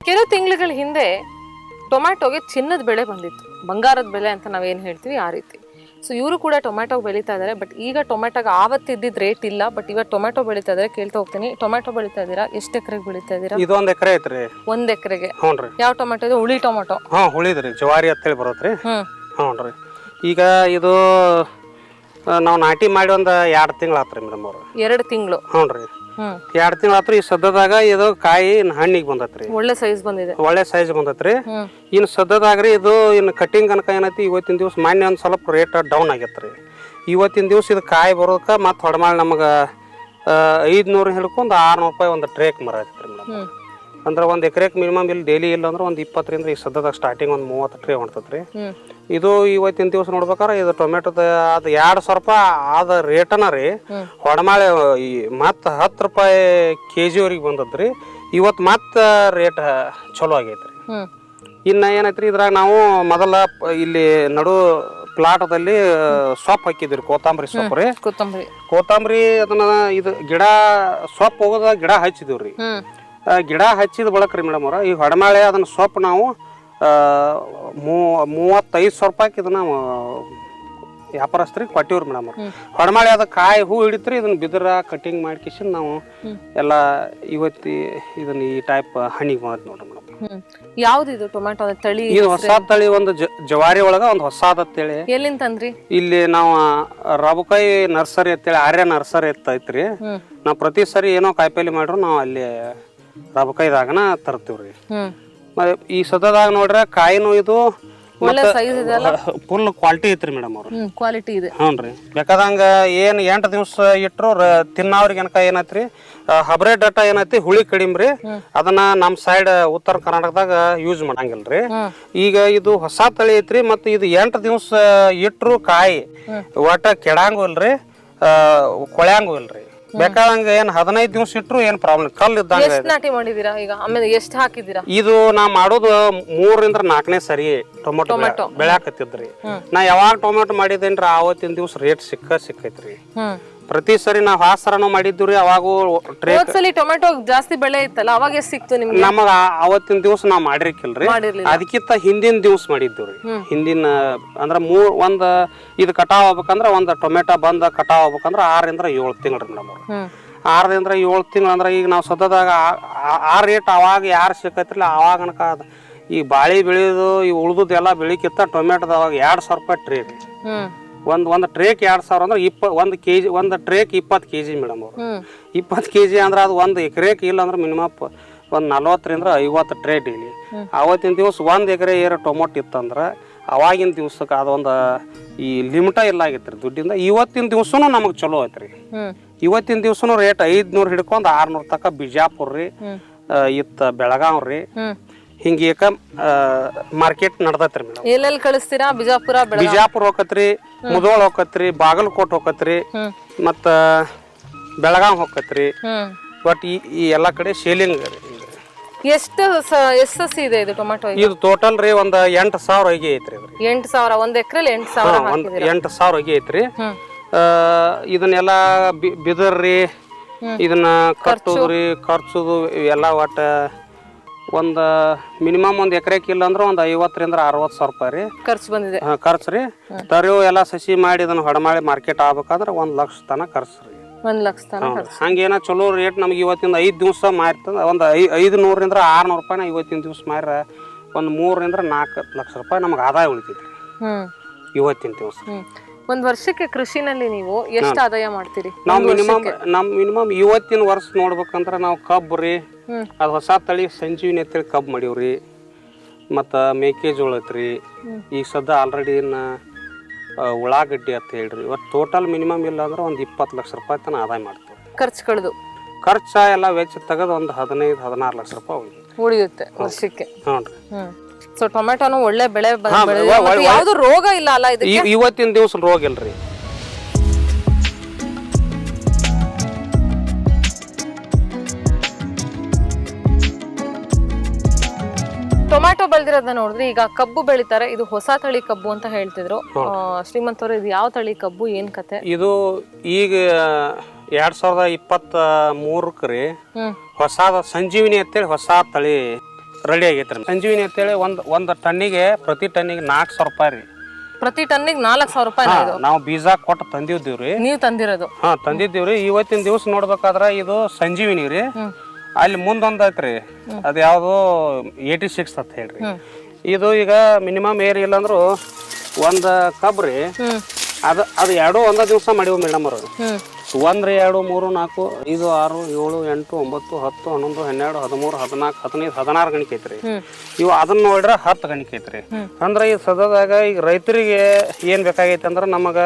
ಕೆಲವು ತಿಂಗಳ ಹಿಂದೆ ಟೊಮ್ಯಾಟೊಗೆ ಚಿನ್ನದ ಬೆಳೆ ಬಂದಿತ್ತು. ಬಂಗಾರದ ಬೆಲೆ ಅಂತ ನಾವೇನು ಹೇಳ್ತೀವಿ? ಆ ರೀತಿ. ಸೊ ಇವರು ಕೂಡ ಟೊಮ್ಯಾಟೊ ಬೆಳೀತಾ ಇದ್ದಾರೆ ಬಟ್ ಈಗ ಟೊಮ್ಯಾಟೋಗೆ ಆವತ್ತು ಇದ್ದಿದ್ದು ರೇಟ್ ಇಲ್ಲ. ಬಟ್ ಇವಾಗ ಟೊಮ್ಯಾಟೊ ಬೆಳೀತಾ ಇದ್ದಾರೆ ಕೇಳ್ತಾ ಹೋಗ್ತೀನಿ. ಟೊಮ್ಯಾಟೊ ಬೆಳೀತಾ ಇದ್ದೀರಾ? ಎಷ್ಟು ಎಕರೆಗೆ ಬೆಳೀತಾ ಇದ್ದೀರಾ? ಒಂದು ಎಕರೆ ಐತ್ರಿ ಒಂದ್ ಎಕರೆಗೆ? ಹ್ಞೂ ರೀ. ಯಾವ ಟೊಮ್ಯಾಟೊ ಇದೆ? ಹುಳಿ ಟೊಮ್ಯಾಟೊ. ಹಾಂ ಹುಳಿದ್ರಿ ಜವಾರಿ ಅಂತೇಳಿ ಬರತ್ರಿ ಹ್ಮ್. ಹ್ಞೂ ರೀ. ಈಗ ಇದು ನಾವು ನಾಟಿ ಮಾಡಿ ಒಂದು ಎರಡು ತಿಂಗಳು ಆತ್ರಿ ಮೇಡಮ್ ಅವ್ರು. ಎರಡು ತಿಂಗಳು. ಹ್ಞೂ ರೀ. ಹ್ಮ್ ಎರಡು ತಿಂಗಳ ಆತ್ರಿ ಈ ಸದ್ಯದಾಗ ಇದು ಕಾಯಿ ಹಣ್ಣಿಗೆ ಬಂದತ್ರಿ. ಒಳ್ಳೆ ಸೈಜ್ ಬಂದಿದೆ. ಒಳ್ಳೆ ಸೈಜ್ ಬಂದತ್ರಿ. ಇನ್ ಸದ್ಯದಾಗ್ರಿ ಇದು ಇನ್ನು ಕಟಿಂಗ್ ಅನ್ಕ ಏನೈತಿ ಇವತ್ತಿನ ದಿವಸ ಮಾನ್ಯ ಒಂದು ಸ್ವಲ್ಪ ರೇಟ್ ಡೌನ್ ಆಗೈತೆ ರೀ ಇವತ್ತಿನ ದಿವಸ ಇದು ಕಾಯಿ ಬರೋದಕ್ಕೆ ಮತ್ತು ಹೊಡಮಾಳಿ ನಮಗೆ ನೂರ ಹಿಡ್ಕೊಂಡು ಆರ್ನೂರು ರೂಪಾಯಿ ಒಂದು ಟ್ರೇಕ್ ಮರ ಐತ್ರಿ ಮೇಡಮ್. ಅಂದ್ರೆ ಒಂದು ಎಕರೆಗೆ ಮಿನಿಮಮ್ ಇಲ್ಲಿ ಡೈಲಿ ಇಲ್ಲ ಅಂದ್ರೆ ಒಂದು ಇಪ್ಪತ್ತರಿಂದ ಈ ಸದ್ಯದಾಗ ಸ್ಟಾರ್ಟಿಂಗ್ ಒಂದು ಮೂವತ್ತು ಟ್ರೇ ಹೊಂಟತ್ರಿ ಇದು ಇವತ್ತಿನ ದಿವಸ ನೋಡ್ಬೇಕಾರೆ ಇದು ಟೊಮೆಟೊದ ಅದು ಎರಡು ಸಾವಿರ ರೂಪಾಯಿ ಆದ ರೇಟನ ರೀ. ಹೊಡಮಾಳೆ ಈ ಮತ್ತೆ ಹತ್ತು ರೂಪಾಯಿ ಕೆ ಜಿವರೆಗೆ ಬಂದದ್ರಿ. ಇವತ್ತು ಮತ್ತೆ ರೇಟ್ ಚಲೋ ಆಗೈತ್ರಿ. ರೀ ಇನ್ನು ಏನೈತ್ರಿ ಇದ್ರಾಗ ನಾವು ಮೊದಲ ಇಲ್ಲಿ ನಡು ಪ್ಲಾಟದಲ್ಲಿ ಸೊಪ್ಪು ಹಾಕಿದ್ರಿ ಕೊತ್ತಂಬರಿ ಸೊಪ್ಪು ರೀ. ಕೊತ್ತಂಬರಿ. ಕೊತ್ತಂಬರಿ ಅದನ್ನ ಇದು ಗಿಡ ಸೊಪ್ಪು ಹೋಗೋದ ಗಿಡ ಹಚ್ಚಿದೀವಿ ರೀ ಹ್ಮ್. ಆ, ಗಿಡ ಹಚ್ಚಿದ ಬಳಕ ರೀ ಮೇಡಮ್ ಅವ್ರ. ಈ ಹೊಡಮಾಳೆ ಅದನ್ನ ಸೊಪ್ಪು ನಾವು ಮೂ ಮೂವತ್ತೈದು ಸಾವಿರ ರೂಪಾಯಿಗೆ ಇದನ್ನ ವ್ಯಾಪಾರಸ್ತ್ರಿ ಕೊಟ್ಟಿವ್ರಿ ಮೇಡಮ್ ಅವ್ರ. ಹೊಡಮಾಳೆ ಅದ ಕಾಯಿ ಹೂ ಹಿಡಿತ್ರಿ ಇದನ್ನ ಬಿದ್ರ ಕಟಿಂಗ್ ಮಾಡ್ಕಿಸಿಂದ ನಾವು ಎಲ್ಲ ಇವತ್ತಿ ಇದನ್ನ ಈ ಟೈಪ್ ಹಣ್ಣಿಗೆ ಮಾಡಿ ನೋಡ್ರಿ ಮೇಡಮ್ ಯಾವ್ದು ಇದು ಟೊಮ್ಯಾಟೊ ತಳಿ ಇದು ಹೊಸ ತಳಿ ಒಂದು ಜವಾರಿ ಒಳಗ ಒಂದು ಹೊಸಾದ ಅಂತೇಳಿ ಎಲ್ಲಿಂದ ತಂದ್ರಿ? ಇಲ್ಲಿ ನಾವು ರಬಕಾಯಿ ನರ್ಸರಿ ಅಂತೇಳಿ ಆರ್ಯ ನರ್ಸರಿ ಅಂತ ಐತ್ರಿ ನಾವು ಪ್ರತಿ ಸರಿ ಏನೋ ಕಾಯಿಪಲ್ಲೆ ಮಾಡ್ರು ನಾವು ಅಲ್ಲಿ ರಬಕಾಯಿದಾಗನ ತರ್ತೀವ್ರಿ ಹ್ಮ್. ಮತ್ತೆ ಈ ಸದ್ಯದಾಗ ನೋಡ್ರೆ ಕಾಯಿನೂ ಇದು ಒಳ್ಳೆ ಸೈಜ್ ಫುಲ್ ಕ್ವಾಲಿಟಿ ಐತ್ರಿ ಮೇಡಮ್ ಅವ್ರು. ಹ್ಮ್ ಕ್ವಾಲಿಟಿ ಇದೆ. ಹ್ಞೂ ರೀ. ಬೇಕಾದಂಗ ಏನು ಎಂಟು ದಿವಸ ಇಟ್ಟರು ತಿನ್ನೋರಿಗೆ ಏನಕ ಏನೈತ್ರಿ? ಹಬ್ರೆ ಡಾಟ ಏನೈತಿ? ಹುಳಿ ಕಡಿಮೆ ರೀ. ಅದನ್ನ ನಮ್ಮ ಸೈಡ್ ಉತ್ತರ ಕರ್ನಾಟಕದಾಗ ಯೂಸ್ ಮಾಡಂಗಿಲ್ಲ ರೀ ಹ್ಮ್. ಈಗ ಇದು ಹೊಸ ತಳಿ ಐತ್ರಿ ಮತ್ತು ಇದು ಎಂಟು ದಿವಸ ಇಟ್ಟರು ಕಾಯಿ ಒಟ್ಟ ಕೆಡಂಗೂ ಇಲ್ರಿ ಆ, ಕೊಳ್ಯಾಂಗೂ ಇಲ್ರಿ. ಬೇಕಾದಂಗ ಏನ್ ಹದಿನೈದು ದಿವಸ ಇಟ್ರು ಏನ್ ಪ್ರಾಬ್ಲಮ್ ಕಲ್ಲು ಇದ್ದಂಗ ಎಷ್ಟ್ ನಾಟಿ ಮಾಡಿದೀರಾ ಈಗ? ಆಮೇಲೆ ಎಷ್ಟ್ ಹಾಕಿದೀರಾ? ಇದು ನಾ ಮಾಡೋದು ಮೂರರಿಂದ ನಾಲ್ಕನೇ ಸರಿ ಟೊಮೊಟೊ ಬೆಳೆ ಬೆಳ್ಯಾಕತ್ತಿದ್ರಿ. ನಾ ಯಾವಾಗ ಟೊಮೆಟೊ ಮಾಡಿದೇನ್ರಿ ಆವತ್ತಿನ ದಿವಸ ರೇಟ್ ಸಿಕ್ಕ ಸಿಕ್ಕೈತ್ರಿ. ಹ್ಮ್. ಪ್ರತಿ ಸರಿ ನಾವು ಹಾಸರನು ಮಾಡಿದ್ದು ರೀ ಅವಾಗೂ ಟ್ರೇ ಹೋದ್ಸಲಿ ಟೊಮೆಟೊ ಜಾಸ್ತಿ ಬೆಳೆ ಇತ್ತಲ್ಲ ಅವಾಗ ಎಷ್ಟು ಸಿಕ್ತು ನಿಮ್ಗೆ? ನಮಗ ಅವತ್ತಿನ ದಿವಸ ನಾವ್ ಮಾಡಿರ್ಕಿಲ್ರಿ. ಮಾಡಿರ್ಲಿಲ್ಲ. ಅದಕ್ಕಿಂತ ಹಿಂದಿನ ದಿವಸ ಮಾಡಿದ್ದು ರೀ. ಹಿಂದಿನ ಅಂದ್ರ ಮೂರ್ ಒಂದ್ ಇದು ಕಟಾವ್ ಆಗ್ಬೇಕಂದ್ರ ಒಂದ್ ಟೊಮೆಟೊ ಬಂದ ಕಟಾವ್ ಆಗ್ಬೇಕಂದ್ರ ಆರಿಂದ ಏಳು ತಿಂಗಳು ಮೇಡಮ್ ಅವ್ರು ಹ್ಮ್. ಆರರಿಂದ ಏಳು ತಿಂಗಳು ಅಂದ್ರೆ ಈಗ ನಾವು ಸದ್ಯದಾಗ ಆ- ಆ- ಆ ರೇಟ್ ಅವಾಗ ಯಾರು ಸಿಕ್ಕೈತ್ರಲ್ಲ ಅವಾಗ ಅನ್ಕ ಅದ್. ಈ ಬಾಳಿ ಬೆಳೆಯೋದು ಈ ಉಳ್ದದ್ದು ಎಲ್ಲ ಬೆಳಿಕಿತ್ತ ಟೊಮೆಟೊದ ಅವಾಗ ಎರಡು ಸಾವಿರ ರೂಪಾಯಿ ಟ್ರೇ ರೀ ಹ್ಮ್. ಒಂದು ಒಂದು ಟ್ರೇಕ್ ಎರಡು ಸಾವಿರ ಅಂದ್ರೆ ಇಪ್ಪ ಒಂದು ಕೆ ಜಿ ಒಂದು ಟ್ರೇಕ್ ಇಪ್ಪತ್ತು ಕೆ ಜಿ ಮೇಡಮ್ ಅವರು. ಇಪ್ಪತ್ತು ಕೆ ಜಿ ಅಂದ್ರೆ ಅದು ಒಂದು ಎಕರೆಕ್ ಇಲ್ಲ ಅಂದ್ರೆ ಮಿನಿಮಮ್ ಒಂದು ನಲ್ವತ್ತರಿಂದ ಐವತ್ತು ಟ್ರೇ ಡೈಲಿ ಅವತ್ತಿನ ದಿವಸ ಒಂದು ಎಕರೆ ಏರ ಟೊಮೊಟೊ ಇತ್ತಂದ್ರೆ ಅವಾಗಿನ ದಿವ್ಸಕ್ಕೆ ಅದೊಂದು ಈ ಲಿಮಿಟ ಇಲ್ಲ ಆಗಿತ್ತು ರೀ ದುಡ್ಡಿಂದ. ಇವತ್ತಿನ ದಿವ್ಸನೂ ನಮಗೆ ಚಲೋ ಐತೆ ರೀ. ಹ್ಮ್. ಇವತ್ತಿನ ದಿವ್ಸನೂ ರೇಟ್ ಐದ್ನೂರು ಹಿಡ್ಕೊಂಡು ಆರ್ನೂರು ತನಕ ಬಿಜಾಪುರ ರೀ ಇತ್ತ ಬೆಳಗಾವ್ ರೀ. ಹಿಂಗೆ ಏಕ ಮಾರ್ಕೆಟ್ ನಡ್ದತ್ರಿ ರೀ ಮೇಡಮ್. ಎಲ್ಲೆಲ್ಲಿ ಕಳಿಸ್ತೀರಾ? ಬಿಜಾಪುರ ಬೆಳಗಾವಿ? ಬಿಜಾಪುರ ಹೋಗತ್ರಿ ಮುದೋಳ ಹೋಗತ್ರಿ ಬಾಗಲಕೋಟ್ ಹೋಗತ್ರಿ ಮತ್ತ ಬೆಳಗಾವ್ ಹೋಗತ್ರಿ. ಬಟ್ ಈ ಎಲ್ಲಾ ಎಲ್ಲ ಕಡೆ ಶೇಲಿಂಗ್ ರೀ ಎಷ್ಟು ಎಷ್ಟು ಸಸಿ ಇದೆ ಇದು ಟೊಮೆಟೊ ಇದು? ಟೋಟಲ್ ರೀ ಒಂದ್ ಎಂಟು ಸಾವಿರ ಹೊಗೆ ಐತ್ರಿ ಎಂಟು ಸಾವಿರ ಒಂದ್ ಎಕರೆಲಿ ಎಂಟು ಸಾವಿರ ಒಂದು ಎಂಟು ಸಾವಿರ ಹೊಗೆ ಐತ್ರಿ. ಇದನ್ನೆಲ್ಲ ಬಿದರ್ರಿ ಇದನ್ನ ಕಟ್ಟುದ್ರಿ ಖರ್ಚುದು ಇವೆಲ್ಲ ಒಟ್ಟ ಒಂದ್ ಮಿನಿಮಮ್ ಒಂದು ಎಕರೆಕ್ ಇಲ್ಲ ಅಂದ್ರೆ ಒಂದು ಐವತ್ತರಿಂದ ಅರವತ್ತು ಸಾವಿರ ರೂಪಾಯಿ ರೀ. ಖರ್ಚು ಬಂದಿದೆ. ಹಾ, ಖರ್ಚು ರೀ. ತರಿವು ಎಲ್ಲ ಸಸಿ ಮಾಡಿ ಇದನ್ನ ಹೊಡಮಾಡಿ ಮಾರ್ಕೆಟ್ ಆಗ್ಬೇಕಾದ್ರೆ ಒಂದು ಲಕ್ಷ ತನ ಖರ್ಚು ರೀ. ಒಂದ್ ಲಕ್ಷ ತನಕ ಹೌದು. ಹಂಗೇನ ಚಲೋ ರೇಟ್ ನಮ್ಗೆ ಇವತ್ತಿಂದ ಐದು ದಿವಸ ಮಾರ್ತಂದ ಒಂದು ಐ ಐದು ನೂರರಿಂದ ಆರ್ನೂರು ರೂಪಾಯಿನ ಇವತ್ತಿನ ದಿವಸ ಮಾರ ಒಂದು ಮೂರರಿಂದ ನಾಲ್ಕು ಲಕ್ಷ ರೂಪಾಯಿ ನಮ್ಗೆ ಆದಾಯ ಉಳಿತೈತಿ ಹ್ಮ್. ಇವತ್ತಿನ ದಿವಸ. ಹ್ಮ್. ಒಂದ್ ವರ್ಷಕ್ಕೆ ಕೃಷಿನಲ್ಲಿ ನೀವು ಎಷ್ಟು ಆದಾಯ ಮಾಡ್ತೀರಿ? ನಾವು ಮಿನಿಮಮ್ ನಮ್ ಮಿನಿಮಮ್ ಇವತ್ತಿನ ವರ್ಷ ನೋಡ್ಬೇಕಂದ್ರ ನಾವು ಕಬ್ಬು ರೀ. ಅದು ಹೊಸ ತಳಿ ಸಂಜೀವಿನಿ ಅಂತೇಳಿ ಕಬ್ಬು ಮಾಡೀವ್ರಿ. ಮತ್ತು ಮೆಕ್ಕೆಜೋಳ ಐತ್ರಿ. ಈಗ ಸದ್ಯ ಆಲ್ರೆಡಿ ಉಳ್ಳಾಗಡ್ಡಿ ಅಂತ ಹೇಳ್ರಿ. ಇವತ್ತು ಟೋಟಲ್ ಮಿನಿಮಮ್ ಇಲ್ಲ ಅಂದ್ರೆ ಒಂದು ಇಪ್ಪತ್ತು ಲಕ್ಷ ರೂಪಾಯಿ ತನಕ ಆದಾಯ ಮಾಡ್ತೀವಿ. ಖರ್ಚುಗಳದು ಖರ್ಚು ಎಲ್ಲ ವೆಚ್ಚ ತೆಗೆದು ಒಂದು ಹದಿನೈದು ಹದಿನಾರು ಲಕ್ಷ ರೂಪಾಯಿ ಉಳಿಯುತ್ತೆ. ವರ್ಷಕ್ಕೆ. ಹ್ಞೂ ರೀ. ಸೊ ಟೊಮೆಟೊನು ಒಳ್ಳೆ ಬೆಳೆ ಬ- ಹಾ, ಬೆಳೆದಿದೆ. ಒಳ್ಳೆ- ಮತ್ತೆ ಯಾವ್ದು ರೋಗ ಇಲ್ಲ ಅಲ್ಲ ಇದಕ್ಕೆ? ಇವತ್ತಿನ ದಿವಸ ರೋಗ ಇಲ್ರಿ. ಟೊಮ್ಯಾಟೊ ಬೆಳೆದಿರೋದನ್ನ ನೋಡಿದ್ರೆ ಈಗ ಕಬ್ಬು ಬೆಳಿತಾರೆ. ಇದು ಹೊಸ ತಳಿ ಕಬ್ಬು ಅಂತ ಹೇಳ್ತಿದ್ರು. ಆ, ಶ್ರೀಮಂತ್ ಅವ್ರೆ ಇದು ಯಾವ ತಳಿ ಕಬ್ಬು ಏನ್ ಕತೆ? ಇದು ಈಗ ಎರಡ್ ಸಾವಿರದ ಇಪ್ಪತ್ತ ಮೂರಕ್ಕೆ ರೀ ಹ್ಮ್. ಹೊಸಾದ ಸಂಜೀವಿನಿ ಅಂತೇಳಿ ಹೊಸ ತಳಿ. ರೆಡಿ ಆಗೈತೆ ರೀ ಸಂಜೀವಿನಿ ಅಂತೇಳಿ ಒಂದು ಒಂದು ಟನ್ನಿಗೆ ಪ್ರತಿ ಟನ್ನಿಗೆ ನಾಲ್ಕು ಸಾವಿರ ರೂಪಾಯಿ ರೀ. ಪ್ರತಿ ಟನ್ನಿಗೆ ನಾಲ್ಕು ಸಾವಿರ ರೂಪಾಯಿ ಹಾ, ನಾವು ಬೀಜ ಕೊಟ್ಟು ತಂದಿದ್ದೀವಿ ರೀ. ನೀವು ತಂದಿರೋದು. ಹಾ ತಂದಿದ್ದೀವಿ ರೀ. ಇವತ್ತಿನ ದಿವಸ ನೋಡ್ಬೇಕಾದ್ರೆ ಇದು ಸಂಜೀವಿನಿ ರೀ. ಅಲ್ಲಿ ಮುಂದೊಂದು ಐತ್ರಿ ಅದು ಯಾವುದು ಏಯ್ಟಿ ಸಿಕ್ಸ್ ಅಂತ ಹೇಳ್ರಿ. ಇದು ಈಗ ಮಿನಿಮಮ್ ಏರಿ ಅಂದ್ರು ಒಂದು ಕಬ್ರಿ ಅದು ಅದು ಎರಡು ಒಂದೇ ದಿವಸ ಮಾಡಿವು ಮೇಡಮ್ ಅವರು. ಹ್ಮ್. ಒಂದ್ರಿ ಎರಡು ಮೂರು ನಾಲ್ಕು ಐದು ಆರು ಏಳು ಎಂಟು ಒಂಬತ್ತು ಹತ್ತು ಹನ್ನೊಂದು ಹನ್ನೆರಡು ಹದಿಮೂರು ಹದಿನಾಲ್ಕು ಹದಿನೈದು ಹದಿನಾರು ಗಣಿಕೆ ಐತ್ರಿ. ಇವು ಅದನ್ನ ನೋಡ್ರೆ ಹತ್ತು ಗಣಿಕೆ ಐತ್ರಿ. ಅಂದ್ರೆ ಈ ಸದದಾಗ ಈಗ ರೈತರಿಗೆ ಏನ್ ಬೇಕಾಗೈತೆ ಅಂದ್ರೆ ನಮಗ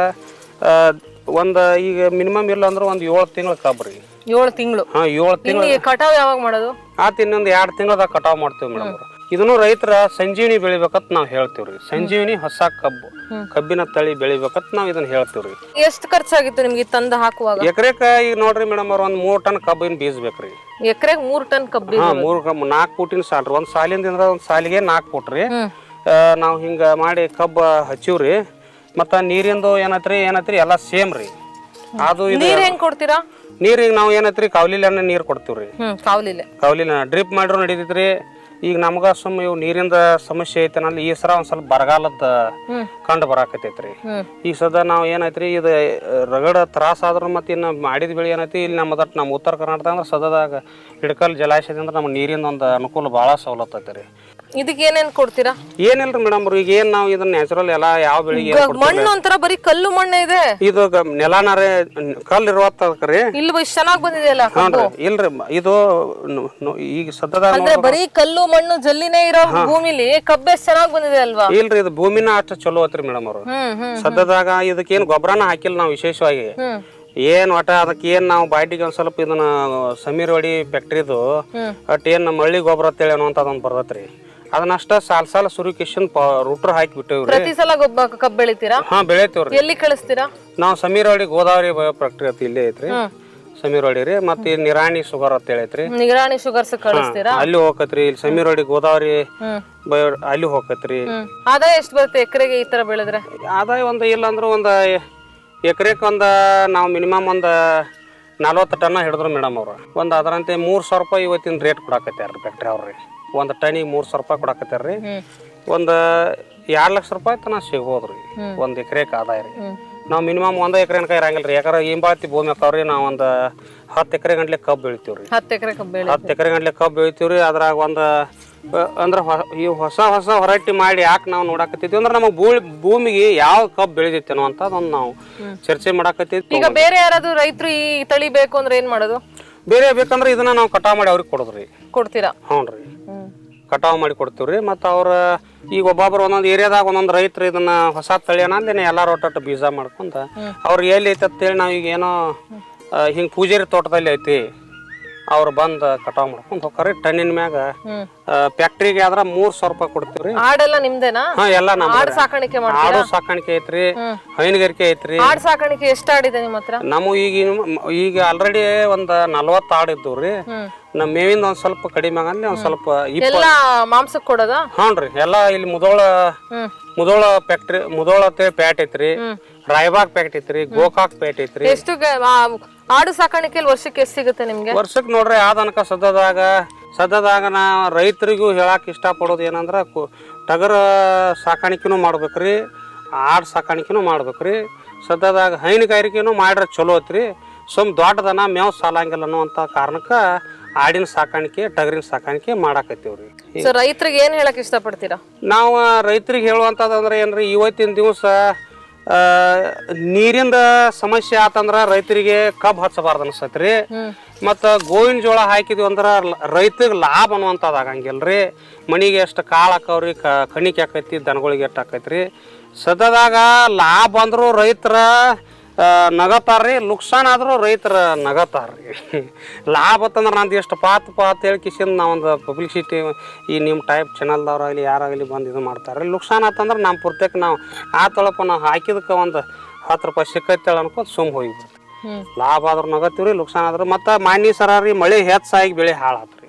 ಒಂದು ಒಂದ್ ಈಗ ಮಿನಿಮಮ್ ಇಲ್ಲ ಅಂದ್ರೆ ಒಂದ್ ಏಳು ತಿಂಗಳ ಕಬ್ರಿ. ಏಳು ತಿಂಗಳು. ಹಾ ಏಳು ತಿಂಗಳು. ಕಟಾವ್ ಯಾವಾಗ ಮಾಡೋದು? ಆತ ಇನ್ನೊಂದು ಎರಡು ತಿಂಗಳದಾಗ ಕಟಾವ್ ಮಾಡ್ತೀವಿ ಮೇಡಮ್ ಇದನ್ನು ರೈತರ ಸಂಜೀವಿನಿ ಬೆಳಿಬೇಕಂತ ನಾವು ಹೇಳ್ತೀವ್ರಿ. ಸಂಜೀವಿನಿ ಹೊಸ ಕಬ್ಬು ಕಬ್ಬಿನ ತಳಿ ಬೆಳಿಬೇಕಂತ ನಾವು ಇದನ್ನ ಹೇಳ್ತೀವ್ರಿ. ಎಷ್ಟು ಖರ್ಚಾಗಿತ್ತು ನಿಮ್ಗೆ ತಂದು ಹಾಕುವಾಗ? ಎಕರೆಕ ಈಗ ನೋಡ್ರಿ ಮೇಡಮ್ ಅವ್ರ ಒಂದ್ ಮೂರ್ ಟನ್ ಕಬ್ಬಿನ ಬೀಜ ಬೇಕ್ರಿ ಎಕರೆಗೆ ಮೂರ್ ಟನ್ ಕಬ್ಬಿ ಹಾ ಮೂರ್ ನಾಲ್ಕು ಫೂಟಿನ ಸಾಲ್ರಿ. ಒಂದ್ ಸಾಲಿಂದ ಅಂದ್ರ ಒಂದ್ ಸಾಲಿಗೆ ನಾಲ್ಕು ಫೂಟ್ ರೀ ನಾವು ಹಿಂಗ ಮಾಡಿ ಕಬ್ಬ ಹಚ್ಚಿವ್ರಿ. ಮತ್ತ ನೀರಿಂದು ಏನತ್ರಿ ಏನತ್ರಿ? ಎಲ್ಲಾ ಸೇಮ್ ರೀ. ಅದು ನೀರ್ ಹೆಂಗ್ ಕೊಡ್ತೀರಾ? ನೀರಿಗೆ ನಾವು ಏನತ್ರಿ? ಕಾವಲಿಲನ್ನ ನೀರ್ ಕೊಡ್ತೀವ್ರಿ. ಕಾವ್ಲಿಲೆ. ಕಾವಲಿನ ಡ್ರಿಪ್ ಮಾಡಿದ್ರು ನಡೀತೈತ್ರಿ. ಈಗ ನಮಗ ಸುಮ್ ಇವು ನೀರಿಂದ ಸಮಸ್ಯೆ ಐತೆ ನಲ್ಲಿ ಈ ಸರ ಒಂದ್ ಸ್ವಲ್ಪ ಬರಗಾಲದ ಕಂಡು ಬರಾಕತೈತ್ರಿ ಈ ಈಗ ಸದ ನಾವ್ ಏನೈತ್ರಿ ಇದು ರಗಡ ತ್ರಾಸ ಆದ್ರೂ ಮತ್ತೆ ಇನ್ನ ಮಾಡಿದ ಬೆಳೆ ಏನೈತಿ ಇಲ್ಲಿ ನಮ್ಮ ದಟ್ ನಮ್ಮ ಉತ್ತರ ಕರ್ನಾಟಕ ಅಂದ್ರೆ ಸದದಾಗ ಹಿಡ್ಕಲ್ ಜಲಾಶಯದಿಂದ ನಮ್ಗೆ ನೀರಿಂದ ಒಂದು ಅನುಕೂಲ ಭಾಳ ಸವಲತ್ತು ಐತೆ ರೀ ಇದಕ್ಕೆ ಏನೇನ್ ಕೊಡ್ತೀರಾ? ಏನಿಲ್ರಿ ಮೇಡಮ್ ಈಗ ಏನ್ ನಾವು ಇದನ್ನ ನ್ಯಾಚುರಲ್ ಎಲ್ಲ ಯಾವ ಬೆಳಿಗ್ಗೆ ಏನ್ ಮಣ್ಣು ಒಂಥರ ಬರೀ ಕಲ್ಲು ಮಣ್ಣೆ ಇದೆ. ಇದು ಗ- ನೆಲನಾರೆ ಕಲ್ಲು ಇರುವತ್ತರಿ ಇಲ್ಲಿ ಇಷ್ಟ್ ಚೆನ್ನಾಗ್ ಬಂದಿದೆಯಲ್ಲ ಹ್ಞೂ ಇಲ್ರಿ ಇದು ನು- ನು- ಈಗ ಸದ್ಯದ ಅಂದ್ರೆ ಬರೀ ಕಲ್ಲು ಮಣ್ಣು ಜಲ್ಲಿನೇ ಇರೋ ಭೂಮಿಲಿ ಕಬ್ಬೆ ಚೆನ್ನಾಗ್ ಬಂದಿದೆ ಅಲ್ವಾ? ಇಲ್ರಿ ಇದು ಭೂಮಿನ ಅಷ್ಟು ಚಲೋ ಐತ್ರಿ ಮೇಡಮ್ ಅವರು. ಹ್ಮ್ ಹ್ಮ್ ಸದ್ಯದಾಗ ಇದಕ್ಕೇನು ಗೊಬ್ಬರನ ಹಾಕಿಲ್ಲ ನಾವು ವಿಶೇಷವಾಗಿ. ಹ್ಮ್. ಏನ್ ಒಟ್ಟ ಅದಕ್ಕೆ ಏನ್ ನಾವು ಬಾಯ್ಟಿಗೆ ಒಂದ್ ಸ್ವಲ್ಪ ಇದನ್ನ ಸಮೀರ್ ವಡಿ ಫ್ಯಾಕ್ಟ್ರಿದು ಅಟ್ ಏನ್ ಹಳ್ಳಿ ಗೊಬ್ಬರ ಅಂತೇಳಿ ಅನ್ನುವಂಥದ್ದು ಬರ್ತೈತ್ರಿ ಅದನ್ನಷ್ಟ ಸಾಲ್ ಸಾಲ ಸುರುಕಿಶನ್ ರೂಟರ್ ಹಾಕಿ ಬಿಟ್ಟೇವ್ರಿ. ಪ್ರತಿ ಸಲ ಗೊಬ್ಬ ಕಬ್ಬು ಬೆಳಿತೀರಾ? ಹಾ ಬೆಳಿತೇವ್ರಿ. ಎಲ್ಲಿ ಕಳಿಸ್ತೀರಾ? ನಾವು ಸಮೀರೋಡಿ ವಡಿ ಗೋದಾವರಿ ಬಯೋ ಫ್ಯಾಕ್ಟ್ರಿ ಅಂತ ಇಲ್ಲೇ ಐತ್ರಿ. ಸಮೀರ್ ವಡಿ ರೀ ಮತ್ತೆ ನಿರಾಣಿ ಶುಗರ್ ಅಂತ ಹೇಳೈತ್ರಿ ನಿಗರಾಣಿ ಶುಗರ್ಸ್ ಕಳಿಸ್ತೀರಾ? ಅಲ್ಲಿ ಹೋಗತ್ರಿ ಇಲ್ಲಿ ಸಮೀರ್ ವಡಿ ಗೋದಾವರಿ ಬಯೋ ಅಲ್ಲಿ ಹೋಗತ್ರಿ ಆದಾಯ ಎಷ್ಟು ಬರುತ್ತೆ ಎಕರೆಗೆ ಈ ತರ ಬೆಳೆದ್ರೆ? ಆದಾಯ ಒಂದು ಇಲ್ಲ ಅಂದ್ರೆ ಒಂದು ಒಂದ ಒಂದು ನಾವು ಮಿನಿಮಮ್ ಒಂದು ನಲ್ವತ್ತು ಟನ್ನ ಹಿಡಿದ್ರು ಮೇಡಮ್ ಅವ್ರು. ಒಂದು ಅದರಂತೆ ಮೂರು ಸಾವಿರ ರೂಪಾಯಿ ಇವತ್ತಿನ ರೇಟ್ ಕೊಡಾಕತ್ಯಾರ ಫ್ಯಾಕ್ಟ್ರಿ ಅವ್ರಿ ಒಂದು ಟನಿಗೆ ಮೂರು ಸಾವಿರ ರೂಪಾಯಿ ಕೊಡಾಕತ್ಯಾರ ರೀ ಒಂದು ಎರಡು ಲಕ್ಷ ರೂಪಾಯಿ ತನಕ ಸಿಗ್ಬೋದು ರೀ ಒಂದು ಎಕರೆಗೆ ಆದಾಯ ರೀ. ನಾವು ಮಿನಿಮಮ್ ಒಂದು ಎಕರೆ ಅನ್ಕ ಇರಂಗಿಲ್ಲ ರೀ ಯಾಕಂದ್ರೆ ಹಿಂಬಾತಿ ಭೂಮಿ ಹಾಕವ್ರಿ ನಾವು ಒಂದು ಹತ್ತು ಎಕರೆ ಗಂಟ್ಲೆ ಕಬ್ಬು ಬೆಳಿತೀವಿ ರೀ ಹತ್ತು ಎಕರೆ ಕಬ್ಬು ಹತ್ತು ಎಕರೆ ಗಂಟ್ಲೆ ಕಬ್ಬು ಬೆಳಿತೀವಿ ರೀ ಅದ್ರಾಗ ಒಂದು ಅಂದ್ರೆ ಹೊ- ಈ ಹೊಸ ಹೊಸ ಹೊರಟಿ ಮಾಡಿ ಯಾಕೆ ನಾವು ನೋಡಾಕತ್ತಿದ್ವಿ ಅಂದ್ರೆ ನಮ್ಮ ಭೂ ಭೂಮಿಗೆ ಯಾವ ಕಬ್ಬು ಅಂತ ಅದೊಂದು ನಾವು ಚರ್ಚೆ ಮಾಡಾಕತ್ತಿದ್ವಿ ಈಗ ಬೇರೆ ಯಾರಾದ್ರೂ ರೈತರು ಈ ತಳಿ ಬೇಕು ಅಂದ್ರೆ ಏನ್ ಮಾಡೋದು? ಬೇರೆ ಬೇಕಂದ್ರೆ ಇದನ್ನ ನಾವು ಕಟಾವ್ ಮಾಡಿ ಅವ್ರಿಗೆ ಕೊಡೋದ್ರಿ. ಕೊಡ್ತೀರಾ? ಹ್ಞೂ ರೀ ಕಟಾವ್ ಮಾಡಿ ಕೊಡ್ತೀವಿ ರೀ ಮತ್ತು ಅವ್ರ ಈಗ ಒಬ್ಬೊಬ್ರು ಒಂದೊಂದು ಏರಿಯಾದಾಗ ಒಂದೊಂದು ರೈತರು ಇದನ್ನ ಹೊಸ ತಳಿ ಅನ್ನೋದೇನೆ ಎಲ್ಲಾರು ಒಟ್ಟೊಟ್ಟು ಬೀಜ ಮಾಡ್ಕೊಂತ ಅವ್ರು ಎಲ್ಲಿ ಐತೆ ಅಂತೇಳಿ ನಾವು ಈಗ ಏನೋ ಹಿಂಗೆ ಪೂಜಾರಿ ತೋಟದಲ್ಲಿ ಐತಿ. ಅವ್ರು ಬಂದು ಕಟಾವ್ ಮಾಡ್ಕೊಂಡು ಹೋಗ್ತಾರೆ. ಟನ್ನಿನ ಮ್ಯಾಗ ಹ್ಮ್. ಫ್ಯಾಕ್ಟ್ರಿಗೆ ಆದ್ರ ಮೂರ್ ಸಾವಿರ ರೂಪಾಯಿ ಕೊಡ್ತೀವ್ರಿ ಆಡೆಲ್ಲ ನಿಮ್ದೇನಾ? ಹಾ ಎಲ್ಲ ನಮ್ಮ ಆಡ್ ಸಾಕಾಣಿಕೆ ಮಾಡ್ತೀರಾ? ಆಡು ಸಾಕಾಣಿಕೆ ಐತ್ರಿ ಹೈನುಗಾರಿಕೆ ಐತ್ರಿ. ಆಡ್ ಸಾಕಾಣಿಕೆ ಎಷ್ಟು ಆಡಿದೆ ನಿಮ್ಮ ಹತ್ರ ನಮ್ಮ ಈಗ ಈಗ ಆಲ್ರೆಡಿ ಒಂದ್ ನಲ್ವತ್ತು ಆಡು ಇದ್ದವ್ರಿ ರೀ. ನಮ್ಮ ಮೇವಿಂದ ಒಂದ್ ಸ್ವಲ್ಪ ಕಡಿಮೆ ಆಗಂದ್ರೆ ಒಂದ್ ಸ್ವಲ್ಪ ಇಪ್ಪ ಎಲ್ಲ ಮಾಂಸಕ್ ಕೊಡೋದಾ? ಹ್ಞೂನ್ರಿ ಎಲ್ಲಾ ಇಲ್ಲಿ ಮುದೋಳ ಹ್ಮ್. ಮುದೋಳ ಫ್ಯಾಕ್ಟ್ರಿ ಮುದೋಳ ಪ್ಯಾಟ್ ಐತ್ರಿ. ರಾಯಬಾಗ್ ಪ್ಯಾಟ್ ಐತ್ರಿ ಗೋಕಾಕ್ ಪ್ಯಾಟ್ ಐತ್ರಿ. ಎಷ್ಟು ಗ- ಆ- ಆಡು ಸಾಕಾಣಿಕೆಯಲ್ಲಿ ವರ್ಷಕ್ಕೆ ಎಷ್ಟು ಸಿಗುತ್ತೆ ನಿಮ್ಗೆ? ವರ್ಷಕ್ಕೆ ನೋಡ್ರಿ ಆದನಕ ಸದ್ಯದಾಗ ಸದ್ಯದಾಗ ನಾ ರೈತರಿಗೂ ಹೇಳಕ್ ಇಷ್ಟಪಡೋದು ಏನಂದ್ರೆ ಕು- ಟಗರ ಸಾಕಾಣಿಕೆನೂ ಮಾಡ್ಬೇಕ್ರಿ ಆಡು ಸಾಕಾಣಿಕೆನೂ ಮಾಡ್ಬೇಕ್ರಿ. ಸದ್ಯದಾಗ ಹೈನುಗಾರಿಕೆನೂ ಮಾಡ್ರೆ ಚಲೋ ಐತ್ರಿ. ಸುಮ್ ದೊಡ್ಡದನ ಮೇವ್ ಸಾಲಂಗಿಲ್ಲ ಅನ್ನುವಂಥ ಕಾರಣಕ್ಕೆ ಆಡಿನ ಸಾಕಾಣಿಕೆ ಟಗರಿನ ಸಾಕಾಣಿಕೆ ಮಾಡಾಕತ್ತೀವ್ರಿ. ರೈತರಿಗೆ ಏನ್ ಹೇಳಕ್ ಇಷ್ಟಪಡ್ತೀರಾ? ನಾವು ರೈತರಿಗೆ ಹೇಳುವಂಥದ್ದು ಅಂದ್ರೆ ಏನ್ರಿ ಇವತ್ತಿನ ದಿವಸ ನೀರಿಂದ ಸಮಸ್ಯೆ ಆತಂದ್ರ ರೈತರಿಗೆ ಕಬ್ಬು ಹಚ್ಚಬಾರ್ದು ಅನ್ಸತ್ರಿ. ಮತ್ತು ಗೋವಿನ ಜೋಳ ಹಾಕಿದ್ವಿ ಅಂದ್ರೆ ರೈತಗೆ ಲಾಭ ಅನ್ನುವಂಥದ್ದು ಆಗಂಗಿಲ್ರಿ. ಮನಿಗೆ ಎಷ್ಟು ಕಾಳು ಹಾಕವ್ರಿ ಕ ಕಣಿಕೆ ಹಾಕೈತಿ ದನಗಳಿಗೆ ಎಷ್ಟು ಹಾಕೈತ್ರಿ. ಸದ್ಯದಾಗ ಲಾಭ ಅಂದ್ರೂ ರೈತರ ನಗತಾರ್ರಿ. ನುಕ್ಸಾನ್ ಆದರೂ ರೈತರ ನಗತಾರ್ರಿ. ಲಾಭ ಅಂತಂದ್ರೆ ನಂದು ಎಷ್ಟು ಪಾತ್ ಪಾತ್ ಹೇಳಿ ಕಿಸಿಂದ ನಾವೊಂದು ಪಬ್ಲಿಸಿಟಿ ಈ ನಿಮ್ಮ ಟೈಪ್ ಚಾನಲ್ದವ್ರಾಗಲಿ ಯಾರಾಗಲಿ ಬಂದು ಇದು ಮಾಡ್ತಾರೆ ನುಕ್ಸಾನ್ ಆತಂದ್ರೆ ನಮ್ಮ ಪೂರ್ತಕ್ಕೆ ನಾವು ಆ ತೊಳಪ ನಾವು ಹಾಕಿದಕ್ಕೆ ಒಂದು ಹತ್ತು ರೂಪಾಯಿ ಸಿಕ್ಕೈತೇಳ ಅನ್ಕೊಂಡು ಸುಮ್ ಹೋಗಿ ಲಾಭ ಆದ್ರೂ ನಗತ್ತೀವ್ರಿ ನುಕ್ಸಾನ್ ಆದ್ರೆ. ಮತ್ತೆ ಮಾನ್ಯ ಸರ ರೀ ಮಳೆ ಹೆಚ್ಚಾಗಿ ಬೆಳೆ ಹಾಳಾತ್ರಿ.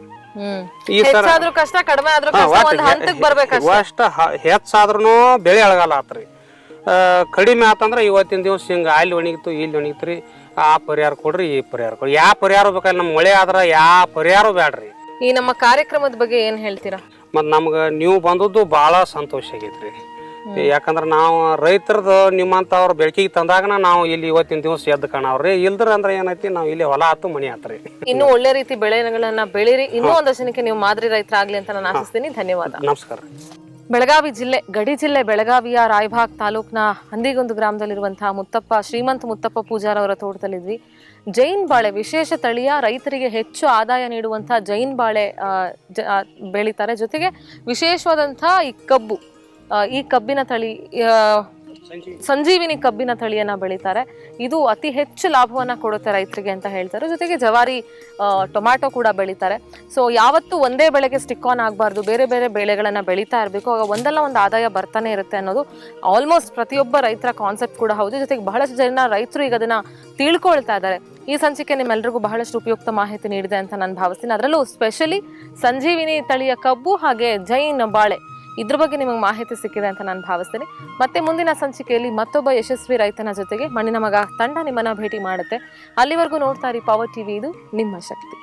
ಈ ಸರ ಕಷ್ಟ ಕಡಿಮೆ ಆದ್ರೂ ಅಷ್ಟ ಹೆಚ್ಚಾದ್ರೂ ಬೆಳೆ ಅಳಗಾಲ ಆತ್ರಿ ಕಡಿಮೆ ಆತಂದ್ರೆ ಇವತ್ತಿನ ದಿವಸ ಹಿಂಗೆ ಅಲ್ಲಿ ಒಣಗಿತ್ತು ಇಲ್ಲಿ ಒಣಗಿತ್ರಿ. ಆ ಪರಿಹಾರ ಕೊಡ್ರಿ ಈ ಪರಿಹಾರ ಕೊಡ್ರಿ. ಯಾವ ಪರಿಹಾರ ಬೇಕಾದ್ರೆ ನಮ್ಮ ಮಳೆ ಆದ್ರೆ ಯಾವ ಪರಿಹಾರ ಬೇಡ್ರಿ ಈ ನಮ್ಮ ಕಾರ್ಯಕ್ರಮದ ಬಗ್ಗೆ ಏನ್ ಹೇಳ್ತೀರಾ? ಮತ್ತು ನಮ್ಗ ನೀವು ಬಂದದ್ದು ಭಾಳ ಸಂತೋಷ ಆಗೈತ್ರಿ. ಯಾಕಂದ್ರೆ ನಾವು ರೈತರದು ಅವ್ರ ಬೆಳಕಿಗೆ ತಂದಾಗ ನಾವು ಇಲ್ಲಿ ಇವತ್ತಿನ ದಿವಸ ಎದ್ದು ಕಾಣವ್ರಿ. ಇಲ್ದ್ರ ಅಂದ್ರೆ ಏನೈತಿ ನಾವು ಇಲ್ಲಿ ಹೊಲ ಆತು ಮನಿ ಆತ್ರಿ. ಇನ್ನು ಒಳ್ಳೆ ರೀತಿ ಬೆಳೆಗಳನ್ನ ಬೆಳೀರಿ. ಇನ್ನೂ ಒಂದಷ್ಟು ಜನಕ್ಕೆ ನೀವು ಮಾದರಿ ರೈತರಾಗ್ಲಿ ಅಂತ ನಾನು ಆಶಿಸ್ತೀನಿ. ಧನ್ಯವಾದ. ನಮಸ್ಕಾರ. ಬೆಳಗಾವಿ ಜಿಲ್ಲೆ, ಗಡಿ ಜಿಲ್ಲೆ ಬೆಳಗಾವಿಯ ರಾಯಭಾಗ್ ತಾಲೂಕ್ನ ಹಂದಿಗೊಂದು ಗ್ರಾಮದಲ್ಲಿರುವಂತಹ ಮುತ್ತಪ್ಪ, ಶ್ರೀಮಂತ ಮುತ್ತಪ್ಪ ಪೂಜಾರ್ ಅವರ ತೋಟದಲ್ಲಿದ್ವಿ. ಜೈನ್ ಬಾಳೆ, ವಿಶೇಷ ತಳಿಯ ರೈತರಿಗೆ ಹೆಚ್ಚು ಆದಾಯ ನೀಡುವಂತಹ ಜೈನ್ ಬಾಳೆ ಬೆಳೀತಾರೆ. ಜೊತೆಗೆ ವಿಶೇಷವಾದಂತಹ ಈ ಕಬ್ಬು ಈ ಕಬ್ಬಿನ ತಳಿ ಸಂಜೀವಿನಿ. ಕಬ್ಬಿನ ತಳಿಯನ್ನ ಬೆಳೀತಾರೆ. ಇದು ಅತಿ ಹೆಚ್ಚು ಲಾಭವನ್ನ ಕೊಡುತ್ತೆ ರೈತರಿಗೆ ಅಂತ ಹೇಳ್ತಾರೆ. ಜೊತೆಗೆ ಜವಾರಿ ಟೊಮ್ಯಾಟೊ ಕೂಡ ಬೆಳೀತಾರೆ. ಸೊ ಯಾವತ್ತೂ ಒಂದೇ ಬೆಳೆಗೆ ಸ್ಟಿಕ್ ಆನ್ ಆಗಬಾರ್ದು. ಬೇರೆ ಬೇರೆ ಬೆಳೆಗಳನ್ನ ಬೆಳೀತಾ ಇರಬೇಕು. ಆಗ ಒಂದಲ್ಲ ಒಂದು ಆದಾಯ ಬರ್ತಾನೆ ಇರುತ್ತೆ ಅನ್ನೋದು ಆಲ್ಮೋಸ್ಟ್ ಪ್ರತಿಯೊಬ್ಬ ರೈತರ ಕಾನ್ಸೆಪ್ಟ್ ಕೂಡ ಹೌದು. ಜೊತೆಗೆ ಬಹಳಷ್ಟು ಜನ ರೈತರು ಈಗ ಅದನ್ನ ತಿಳ್ಕೊಳ್ತಾ ಇದ್ದಾರೆ. ಈ ಸಂಚಿಕೆ ನಿಮ್ಮೆಲ್ಲರಿಗೂ ಬಹಳಷ್ಟು ಉಪಯುಕ್ತ ಮಾಹಿತಿ ನೀಡಿದೆ ಅಂತ ನಾನು ಭಾವಿಸ್ತೀನಿ. ಅದರಲ್ಲೂ ಸ್ಪೆಷಲಿ ಸಂಜೀವಿನಿ ತಳಿಯ ಕಬ್ಬು ಹಾಗೆ ಜೈನ್ ಬಾಳೆ. ಇದ್ರ ಬಗ್ಗೆ ನಿಮಗೆ ಮಾಹಿತಿ ಸಿಕ್ಕಿದೆ ಅಂತ ನಾನು ಭಾವಿಸ್ತೇನೆ. ಮತ್ತೆ ಮುಂದಿನ ಸಂಚಿಕೆಯಲ್ಲಿ ಮತ್ತೊಬ್ಬ ಯಶಸ್ವಿ ರೈತನ ಜೊತೆಗೆ ಮಣ್ಣಿನ ಮಗ ತಂಡ ನಿಮ್ಮನ್ನ ಭೇಟಿ ಮಾಡುತ್ತೆ. ಅಲ್ಲಿವರೆಗೂ ನೋಡ್ತಾ ಇರಿ ಪವರ್ ಟಿವಿ ಇದು ನಿಮ್ಮ ಶಕ್ತಿ.